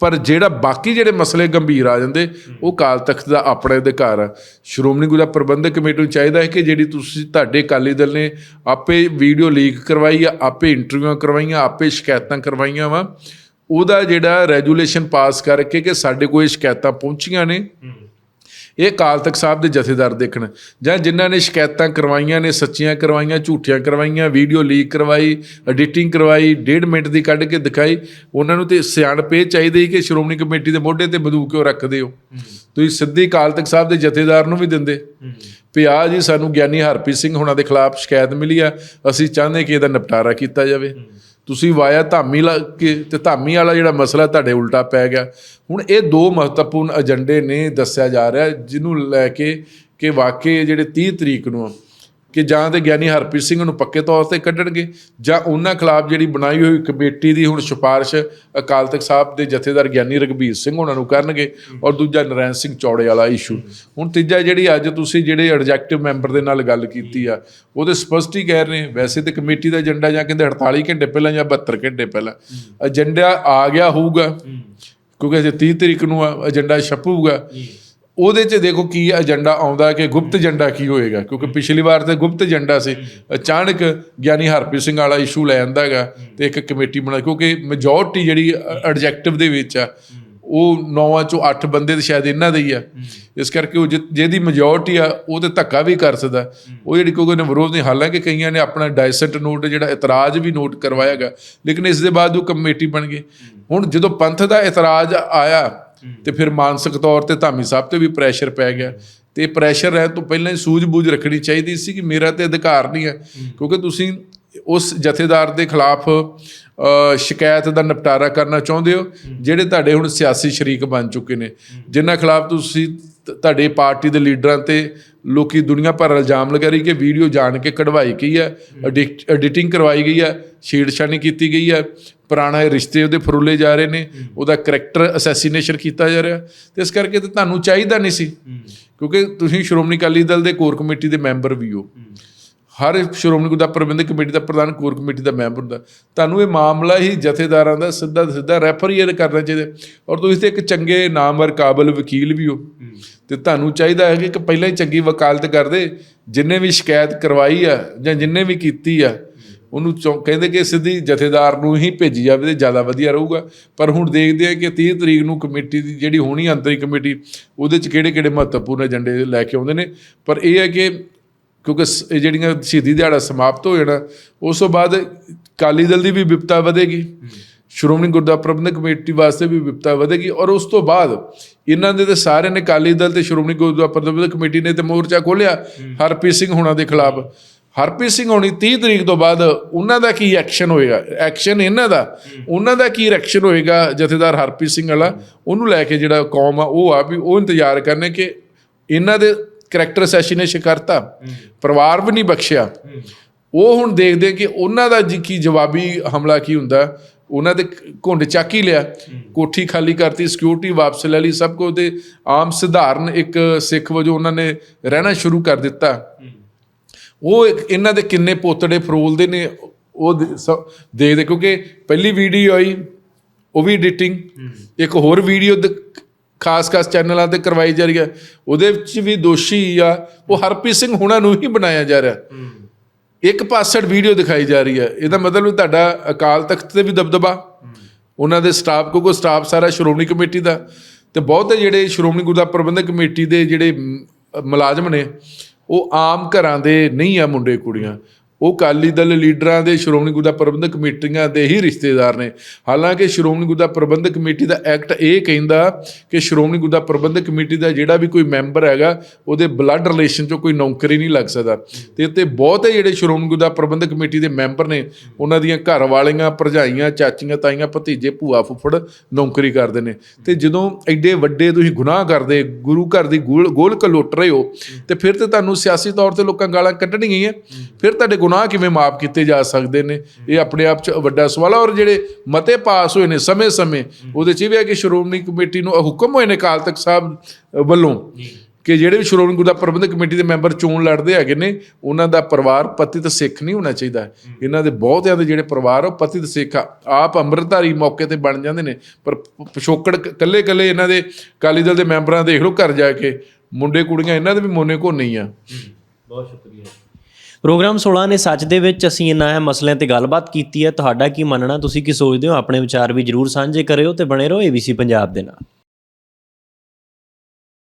ਪਰ ਜਿਹੜਾ ਬਾਕੀ ਜਿਹੜੇ ਮਸਲੇ ਗੰਭੀਰ ਆ ਜਾਂਦੇ, ਉਹ ਅਕਾਲ ਤਖਤ ਦਾ ਆਪਣਾ ਅਧਿਕਾਰ ਆ। ਸ਼੍ਰੋਮਣੀ ਗੁਰਦੁਆਰਾ ਪ੍ਰਬੰਧਕ ਕਮੇਟੀ ਨੂੰ ਚਾਹੀਦਾ ਹੈ ਕਿ ਜਿਹੜੀ ਤੁਸੀਂ ਤੁਹਾਡੇ ਅਕਾਲੀ ਦਲ ਨੇ ਆਪੇ ਵੀਡੀਓ ਲੀਕ ਕਰਵਾਈ ਆ, ਆਪੇ ਇੰਟਰਵਿਊਆਂ ਕਰਵਾਈਆਂ, ਆਪੇ ਸ਼ਿਕਾਇਤਾਂ ਕਰਵਾਈਆਂ ਵਾ, ਉਹਦਾ ਜਿਹੜਾ ਰੈਜੂਲੇਸ਼ਨ ਪਾਸ ਕਰਕੇ ਕਿ ਸਾਡੇ ਕੋਲ ਸ਼ਿਕਾਇਤਾਂ ਪਹੁੰਚੀਆਂ ਨੇ। ਇਹ ਅਕਾਲ ਤਖਤ ਸਾਹਿਬ ਦੇ ਜਥੇਦਾਰ ਦੇਖਣ। ਜਾਂ ਜਿਨ੍ਹਾਂ ਨੇ ਸ਼ਿਕਾਇਤਾਂ ਕਰਵਾਈਆਂ ਨੇ ਸੱਚੀਆਂ ਕਰਵਾਈਆਂ ਝੂਠੀਆਂ ਕਰਵਾਈਆਂ ਵੀਡੀਓ ਲੀਕ ਕਰਵਾਈ ਐਡੀਟਿੰਗ ਕਰਵਾਈ ਡੇਢ ਮਿੰਟ ਦੀ ਕੱਢ ਕੇ ਦਿਖਾਈ ਉਹਨਾਂ ਨੂੰ ਤੇ ਸਿਆਣਪ ਚਾਹੀਦੀ ਕਿ ਸ਼੍ਰੋਮਣੀ ਕਮੇਟੀ ਦੇ ਮੋਢੇ ਤੇ ਬੰਦੂਕ ਕਿਉਂ ਰੱਖਦੇ ਹੋ? ਤੁਸੀਂ ਸਿੱਧੀ ਅਕਾਲ ਤਖਤ ਸਾਹਿਬ ਦੇ ਜਥੇਦਾਰ ਨੂੰ ਵੀ ਦਿੰਦੇ। ਵੀ ਆਹ ਜੀ ਸਾਨੂੰ ਗਿਆਨੀ ਹਰਪ੍ਰੀਤ ਸਿੰਘ ਹੋਣਾ ਦੇ ਖਿਲਾਫ ਸ਼ਿਕਾਇਤ ਮਿਲੀ ਆ ਅਸੀਂ ਚਾਹੁੰਦੇ ਕਿ ਇਹਦਾ ਨਿਪਟਾਰਾ ਕੀਤਾ ਜਾਵੇ। ਤੁਸੀਂ ਵਾਇਆ ਧਾਮੀ ਲਾ ਕੇ ਤੇ ਧਾਮੀ ਵਾਲਾ ਜਿਹੜਾ ਮਸਲਾ ਤੁਹਾਡੇ ਉਲਟਾ ਪੈ ਗਿਆ। ਹੁਣ ਇਹ ਦੋ ਮਹੱਤਵਪੂਰਨ ਏਜੰਡੇ ਨੇ ਦੱਸਿਆ ਜਾ ਰਿਹਾ, ਜਿਹਨੂੰ ਲੈ ਕੇ ਕਿ ਵਾਕਈ ਜਿਹੜੇ 30 ਤਰੀਕ ਨੂੰ ਕਿ ਜਾਂ ਤੇ ਗਿਆਨੀ ਹਰਪ੍ਰੀਤ ਸਿੰਘ ਨੂੰ ਪੱਕੇ ਤੌਰ ਤੇ ਕੱਢਣਗੇ ਜਾਂ ਉਹਨਾਂ ਖਿਲਾਫ ਜਿਹੜੀ ਬਣਾਈ ਹੋਈ ਕਮੇਟੀ ਦੀ ਹੁਣ ਸਿਫਾਰਿਸ਼ ਅਕਾਲ ਤਖਤ ਸਾਹਿਬ ਦੇ ਜਥੇਦਾਰ ਗਿਆਨੀ ਰਗਬੀਰ ਸਿੰਘ ਉਹਨਾਂ ਨੂੰ ਕਰਨਗੇ ਔਰ ਦੂਜਾ ਨਰੈਣ ਸਿੰਘ ਚੌੜੇ ਵਾਲਾ ਇਸ਼ੂ ਹੁਣ ਤੀਜਾ ਜਿਹੜੀ ਅੱਜ ਤੁਸੀਂ ਜਿਹੜੇ ਐਡਜੈਕਟਿਵ ਮੈਂਬਰ ਦੇ ਨਾਲ ਗੱਲ ਕੀਤੀ ਆ ਉਹਦੇ ਸਪਸ਼ਟ ਹੀ ਕਹਿ ਰਹੇ ਨੇ ਵੈਸੇ ਤੇ ਕਮੇਟੀ ਦਾ ਏਜੰਡਾ ਜਾਂ ਕਹਿੰਦੇ 48 ਘੰਟੇ ਪਹਿਲਾਂ ਜਾਂ 72 ਘੰਟੇ ਪਹਿਲਾਂ ਏਜੰਡਾ ਆ ਗਿਆ ਹੋਊਗਾ ਕਿਉਂਕਿ ਅਜੇ 30 ਤਰੀਕ ਨੂੰ ਏਜੰਡਾ ਛਪੂਗਾ। ਉਹਦੇ 'ਚ ਦੇਖੋ ਕੀ ਏਜੰਡਾ ਆਉਂਦਾ ਕਿ ਗੁਪਤ ਏਜੰਡਾ ਕੀ ਹੋਏਗਾ? ਕਿਉਂਕਿ ਪਿਛਲੀ ਵਾਰ ਤੇ ਗੁਪਤ ਏਜੰਡਾ ਸੀ। ਅਚਾਨਕ ਗਿਆਨੀ ਹਰਪ੍ਰੀਤ ਸਿੰਘ ਵਾਲਾ ਇਸ਼ੂ ਲੈ ਆਂਦਾ ਹੈਗਾ ਤੇ ਇੱਕ ਕਮੇਟੀ ਬਣਾ ਕਿਉਂਕਿ ਮੈਜੋਰਟੀ ਜਿਹੜੀ ਐਡਜੈਕਟਿਵ ਦੇ ਵਿੱਚ ਆ ਉਹ ਨੌਵਾਂ ਚੋਂ 8 ਬੰਦੇ ਤੇ ਸ਼ਾਇਦ ਇਹਨਾਂ ਦੇ ਹੀ ਆ। ਇਸ ਕਰਕੇ ਉਹ ਜਿਹਦੀ ਮੈਜੋਰਟੀ ਆ ਉਹ ਤੇ ਧੱਕਾ ਵੀ ਕਰ ਸਕਦਾ। ਉਹ ਜਿਹੜੀ ਕੋਈ ਨੇ ਵਿਰੋਧ ਨਹੀਂ ਹਾਲਾਂਕਿ ਕਈਆਂ ਨੇ ਆਪਣਾ ਡਾਇਸੈਂਟ ਨੋਟ ਜਿਹੜਾ ਇਤਰਾਜ਼ ਵੀ ਨੋਟ ਕਰਵਾਇਆਗਾ ਲੇਕਿਨ ਇਸ ਦੇ ਬਾਅਦ ਉਹ ਕਮੇਟੀ ਬਣ ਗਈ ਹੁਣ ਜਦੋਂ ਪੰਥ ਦਾ ਇਤਰਾਜ਼ ਆਇਆ ਤੇ ਫਿਰ ਮਾਨਸਿਕ ਤੌਰ ਤੇ ਧਾਮੀ ਸਾਹਿਬ ਤੇ ਵੀ ਪ੍ਰੈਸ਼ਰ ਪੈ ਗਿਆ। ਤੇ ਪ੍ਰੈਸ਼ਰ ਰਹਿਣ ਤੋਂ ਪਹਿਲਾਂ ਹੀ ਸੂਝ-ਬੂਝ ਰੱਖਣੀ ਚਾਹੀਦੀ ਸੀ ਕਿ ਮੇਰਾ ਤੇ ਅਧਿਕਾਰ ਨਹੀਂ ਹੈ। ਕਿਉਂਕਿ ਤੁਸੀਂ ਉਸ ਜਥੇਦਾਰ ਦੇ ਖਿਲਾਫ ਸ਼ਿਕਾਇਤ ਦਾ ਨਿਪਟਾਰਾ ਕਰਨਾ ਚਾਹੁੰਦੇ ਹੋ ਜਿਹੜੇ ਤੁਹਾਡੇ ਹੁਣ ਸਿਆਸੀ ਸ਼ਰੀਕ ਬਣ ਚੁੱਕੇ ਨੇ। ਜਿਨ੍ਹਾਂ ਖਿਲਾਫ ਤੁਸੀਂ ਤੁਹਾਡੇ ਪਾਰਟੀ ਦੇ ਲੀਡਰਾਂ ਤੇ ਲੋਕੀ ਦੁਨੀਆ ਭਰ ਇਲਜ਼ਾਮ ਲਗਾ ਰਹੀ ਕਿ ਵੀਡੀਓ ਜਾਣ ਕੇ ਕਢਵਾਈ ਗਈ ਹੈ ਐਡੀਟਿੰਗ ਕਰਵਾਈ ਗਈ ਹੈ ਛੇੜਛਾਣੀ ਕੀਤੀ ਗਈ ਹੈ। ਪੁਰਾਣਾ ਰਿਸ਼ਤੇ ਉਹਦੇ ਫਰੋਲੇ ਜਾ ਰਹੇ ਨੇ, ਉਹਦਾ ਕਰੈਕਟਰ ਅਸੈਸੀਨੇਸ਼ਨ ਕੀਤਾ ਜਾ ਰਿਹਾ। ਤੇ ਇਸ ਕਰਕੇ ਤੇ ਤੁਹਾਨੂੰ ਚਾਹੀਦਾ ਨਹੀਂ ਸੀ, ਕਿਉਂਕਿ ਤੁਸੀਂ ਸ਼੍ਰੋਮਣੀ ਅਕਾਲੀ ਦਲ ਦੇ ਕੋਰ ਕਮੇਟੀ ਦੇ ਮੈਂਬਰ ਵੀ ਹੋ। ਹਰ ਸ਼੍ਰੋਮਣੀ ਗੁਰਦੁਆਰਾ ਪ੍ਰਬੰਧਕ ਕਮੇਟੀ ਦਾ ਪ੍ਰਧਾਨ ਕੋਰ ਕਮੇਟੀ ਦਾ ਮੈਂਬਰ ਹੁੰਦਾ। ਤੁਹਾਨੂੰ ਇਹ ਮਾਮਲਾ ਹੀ ਜਥੇਦਾਰਾਂ ਦਾ ਸਿੱਧਾ ਸਿੱਧਾ ਰੈਫਰ ਹੀ ਕਰਨਾ ਚਾਹੀਦਾ। ਔਰ ਤੁਸੀਂ ਤੇ ਇੱਕ ਚੰਗੇ ਨਾਮਵਰ ਕਾਬਲ ਵਕੀਲ ਵੀ ਹੋ। ਤੇ ਤੁਹਾਨੂੰ ਚਾਹੀਦਾ ਹੈ ਕਿ ਪਹਿਲਾਂ ਹੀ ਚੰਗੀ ਵਕਾਲਤ ਕਰਦੇ, ਜਿੰਨੇ ਵੀ ਸ਼ਿਕਾਇਤ ਕਰਵਾਈ ਆ ਜਾਂ ਜਿੰਨੇ ਵੀ ਕੀਤੀ ਆ ਉਹਨੂੰ ਚੌ- ਕਹਿੰਦੇ ਕਿ ਸਿੱਧੀ ਜਥੇਦਾਰ ਨੂੰ ਹੀ ਭੇਜੀ ਜਾਵੇ ਤੇ ਜ਼ਿਆਦਾ ਵਧੀਆ ਰਹੂਗਾ। ਪਰ ਹੁਣ ਦੇਖਦੇ ਆ ਕਿ 30 ਤਰੀਕ ਨੂੰ ਕਮੇਟੀ ਦੀ ਜਿਹੜੀ ਹੋਣੀ ਅੰਤਰੀ ਕਮੇਟੀ, ਉਹਦੇ ਚ ਕਿਹੜੇ ਕਿਹੜੇ ਮਹੱਤਵਪੂਰਨ ਏਜੰਡੇ ਲੈ ਕੇ ਆਉਂਦੇ ਨੇ। ਪਰ ਇਹ ਹੈ ਕਿ ਕਿਉਂਕਿ ਸ- ਇਹ ਜਿਹੜੀਆਂ ਸ਼ਹੀਦੀ ਦਿਹਾੜਾ ਸਮਾਪਤ ਹੋ ਜਾਣਾ, ਉਸ ਤੋਂ ਬਾਅਦ ਕਾਲੀ ਦਲ ਦੀ ਵੀ ਵਿਪਤਾ ਵਧੇਗੀ। ਸ਼੍ਰੋਮਣੀ ਗੁਰਦੁਆਰਾ ਪ੍ਰਬੰਧਕ ਕਮੇਟੀ ਵਾਸਤੇ ਵੀ ਵਿਪਤਾ ਵਧੇਗੀ ਔਰ ਉਸ ਤੋਂ ਬਾਅਦ ਇਹਨਾਂ ਦੇ ਤੇ ਸਾਰਿਆਂ ਨੇ ਕਾਲੀ ਦਲ ਤੇ ਸ਼੍ਰੋਮਣੀ ਗੁਰਦੁਆਰਾ ਪ੍ਰਬੰਧਕ ਕਮੇਟੀ ਨੇ ਤੇ ਮੋਰਚਾ ਖੋਲਿਆ ਹਰਪ੍ਰੀਤ ਸਿੰਘ ਹੋਣਾ ਦੇ ਖਿਲਾਫ। ਹਰਪ੍ਰੀਤ ਸਿੰਘ ਹੋਣੀ 30 ਤਰੀਕ ਤੋਂ ਬਾਅਦ ਉਹਨਾਂ ਦਾ ਕੀ ਐਕਸ਼ਨ ਹੋਏਗਾ? ਐਕਸ਼ਨ ਇਹਨਾਂ ਦਾ। ਉਹਨਾਂ ਦਾ ਕੀ ਰਿਐਕਸ਼ਨ ਹੋਏਗਾ ਜਥੇਦਾਰ ਹਰਪ੍ਰੀਤ ਸਿੰਘ ਵਾਲਾ? ਉਹਨੂੰ ਲੈ ਕੇ ਜਿਹੜਾ ਕੌਮ ਆ, ਉਹ ਆ ਵੀ ਉਹ ਇੰਤਜ਼ਾਰ ਕਰਨੇ ਕਿ ਇਹਨਾਂ ਦੇ ਕਰੈਕਟਰ ਅਸੈਸੀਨੇਸ਼ਨ ਕਰਤਾ ਪਰਿਵਾਰ ਵੀ ਨਹੀਂ ਬਖਸ਼ਿਆ। ਉਹ ਹੁਣ ਦੇਖਦੇ ਕਿ ਉਹਨਾਂ ਦਾ ਜੀ ਕੀ ਜਵਾਬੀ ਹਮਲਾ ਕੀ ਹੁੰਦਾ। ਉਹਨਾਂ ਦੇ ਘੁੰਡ ਚੱਕ ਹੀ ਲਿਆ। ਕੋਠੀ ਖਾਲੀ ਕਰਤੀ ਸਿਕਿਉਰਿਟੀ ਵਾਪਸ ਲੈ ਲਈ। ਸਭ ਕੁਝ ਤੇ ਆਮ ਸਧਾਰਨ ਇੱਕ ਸਿੱਖ ਵਜੋਂ ਉਹਨਾਂ ਨੇ ਰਹਿਣਾ ਸ਼ੁਰੂ ਕਰ ਦਿੱਤਾ। ਉਹ ਇਹਨਾਂ ਦੇ ਕਿੰਨੇ ਪੋਤੜੇ ਫਰੋਲਦੇ ਨੇ ਉਹ ਦੇ- ਦੇਖਦੇ ਕਿਉਂਕਿ ਪਹਿਲੀ ਵੀਡੀਓ ਆਈ ਉਹ ਵੀ ਐਡੀਟਿੰਗ ਇੱਕ ਹੋਰ ਵੀਡੀਓ ਖਾਸ-ਖਾਸ ਚੈਨਲਾਂ ਤੇ ਕਰਵਾਈ ਜਾ ਰਹੀ ਹੈ ਉਹਦੇ ਵਿੱਚ ਵੀ ਦੋਸ਼ੀ ਆ ਉਹ ਹਰਪ੍ਰੀਤ ਸਿੰਘ ਹੁਣਾਂ ਨੂੰ ਹੀ ਬਣਾਇਆ ਜਾ ਰਿਹਾ। ਇੱਕ ਪਾਸੜ ਵੀਡੀਓ ਦਿਖਾਈ ਜਾ ਰਹੀ ਹੈ ਇਹਦਾ ਮਤਲਬ ਤੁਹਾਡਾ ਅਕਾਲ ਤਖਤ ਤੇ ਵੀ ਦਬਦਬਾ। ਉਹਨਾਂ ਦੇ ਸਟਾਫ ਕਿਉਂਕਿ ਸਟਾਫ ਸਾਰਾ ਸ਼੍ਰੋਮਣੀ ਕਮੇਟੀ ਦਾ ਤੇ ਬਹੁਤੇ ਜਿਹੜੇ ਸ਼੍ਰੋਮਣੀ ਗੁਰਦੁਆਰਾ ਪ੍ਰਬੰਧਕ ਕਮੇਟੀ ਦੇ ਜਿਹੜੇ ਮੁਲਾਜ਼ਮ ਨੇ ਉਹ ਆਮ ਘਰਾਂ ਦੇ ਨਹੀਂ ਆ ਮੁੰਡੇ ਕੁੜੀਆਂ। ਉਹ ਅਕਾਲੀ ਦਲ ਲੀਡਰਾਂ ਦੇ ਸ਼੍ਰੋਮਣੀ ਗੁਰਦੁਆਰਾ ਪ੍ਰਬੰਧਕ ਕਮੇਟੀਆਂ ਦੇ ਹੀ ਰਿਸ਼ਤੇਦਾਰ ਨੇ। ਹਾਲਾਂਕਿ ਸ਼੍ਰੋਮਣੀ ਗੁਰਦੁਆਰਾ ਪ੍ਰਬੰਧਕ ਕਮੇਟੀ ਦਾ ਐਕਟ ਇਹ ਕਹਿੰਦਾ ਕਿ ਸ਼੍ਰੋਮਣੀ ਗੁਰਦੁਆਰਾ ਪ੍ਰਬੰਧਕ ਕਮੇਟੀ ਦਾ ਜਿਹੜਾ ਵੀ ਕੋਈ ਮੈਂਬਰ ਹੈਗਾ, ਉਹਦੇ ਬਲੱਡ ਰਿਲੇਸ਼ਨ ਚੋਂ ਕੋਈ ਨੌਕਰੀ ਨਹੀਂ ਲੱਗ ਸਕਦਾ। ਤੇ ਇੱਥੇ ਬਹੁਤੇ ਜਿਹੜੇ ਸ਼੍ਰੋਮਣੀ ਗੁਰਦੁਆਰਾ ਪ੍ਰਬੰਧਕ ਕਮੇਟੀ ਦੇ ਮੈਂਬਰ ਨੇ, ਉਹਨਾਂ ਦੀਆਂ ਘਰ ਵਾਲੀਆਂ ਭਰਜਾਈਆਂ, ਚਾਚੀਆਂ, ਤਾਈਆਂ, ਭਤੀਜੇ, ਭੂਆ, ਫੁੱਫੜ ਨੌਕਰੀ ਕਰਦੇ ਨੇ। ਤੇ ਜਦੋਂ ਐਡੇ ਵੱਡੇ ਤੁਸੀਂ ਗੁਨਾਹ ਕਰਦੇ, ਗੁਰੂ ਘਰ ਦੀ ਗੋਲ ਗੋਲ ਕਲੋਟ ਰਹੇ ਹੋ, ਤੇ ਫਿਰ ਤੇ ਤੁਹਾਨੂੰ ਸਿਆਸੀ ਤੌਰ ਤੇ ਲੋਕਾਂ ਗਾਲਾਂ ਕੱਢਣੀਆਂ ਹੀ ਆ। ਫਿਰ ਤੁਹਾਡੇ ਗੁਨਾਹ ਕਿਵੇਂ ਮਾਫ ਕੀਤੇ ਜਾ ਸਕਦੇ ਨੇ? ਇਹ ਆਪਣੇ ਆਪ ਚ ਵੱਡਾ ਸਵਾਲ ਆ ਔਰ ਜਿਹੜੇ ਮਤੇ ਪਾਸ ਹੋਏ ਨੇ ਸਮੇਂ-ਸਮੇਂ ਉਹਦੇ ਚ ਵੀ ਹੈ ਕਿ ਸ਼੍ਰੋਮਣੀ ਕਮੇਟੀ ਨੂੰ ਹੁਕਮ ਹੋਏ ਨੇ ਕਾਲ ਤਖਤ ਸਾਹਿਬ ਵੱਲੋਂ ਕਿ ਜਿਹੜੇ ਵੀ ਸ਼੍ਰੋਮਣੀ ਗੁਰਦੁਆਰਾ ਪ੍ਰਬੰਧਕ ਕਮੇਟੀ ਦੇ ਮੈਂਬਰ ਚੋਣ ਲੜਦੇ ਹੈਗੇ ਨੇ ਉਹਨਾਂ ਦਾ ਪਰਿਵਾਰ ਪਤਿਤ ਸਿੱਖ ਨਹੀਂ ਹੋਣਾ ਚਾਹੀਦਾ। ਇਹਨਾਂ ਦੇ ਬਹੁਤਿਆਂ ਦੇ ਜਿਹੜੇ ਪਰਿਵਾਰ ਆ, ਉਹ ਪਤਿਤ ਸਿੱਖ ਆ। ਆਪ ਅੰਮ੍ਰਿਤਧਾਰੀ ਮੌਕੇ ਤੇ ਬਣ ਜਾਂਦੇ ਨੇ ਪਰ ਪਿਛੋਕੜ ਕੱਲੇ ਕੱਲੇ ਇਹਨਾਂ ਦੇ ਅਕਾਲੀ ਦਲ ਦੇ ਮੈਂਬਰਾਂ ਦੇਖ ਲਓ ਘਰ ਜਾ ਕੇ ਮੁੰਡੇ ਕੁੜੀਆਂ ਇਹਨਾਂ ਦੇ ਵੀ ਮੋਨੇ ਕੋ ਨਹੀਂ ਆ ਬਹੁਤ ਸ਼ੁਕਰੀਆ। ਪ੍ਰੋਗਰਾਮ 16 ਨੇ ਸੱਚ ਦੇ ਵਿੱਚ ਅਸੀਂ ਇਹਨਾਂ ਅਹਿਮ ਮਸਲਿਆਂ ਤੇ ਗੱਲਬਾਤ ਕੀਤੀ ਹੈ। ਤੁਹਾਡਾ ਕੀ ਮੰਨਣਾ? ਤੁਸੀਂ ਕੀ ਸੋਚਦੇ ਹੋ? ਆਪਣੇ ਵਿਚਾਰ ਵੀ ਜਰੂਰ ਸਾਂਝੇ ਕਰਿਓ ਤੇ ਬਣੇ ਰਹੋ ABC ਪੰਜਾਬ ਦੇ ਨਾਲ।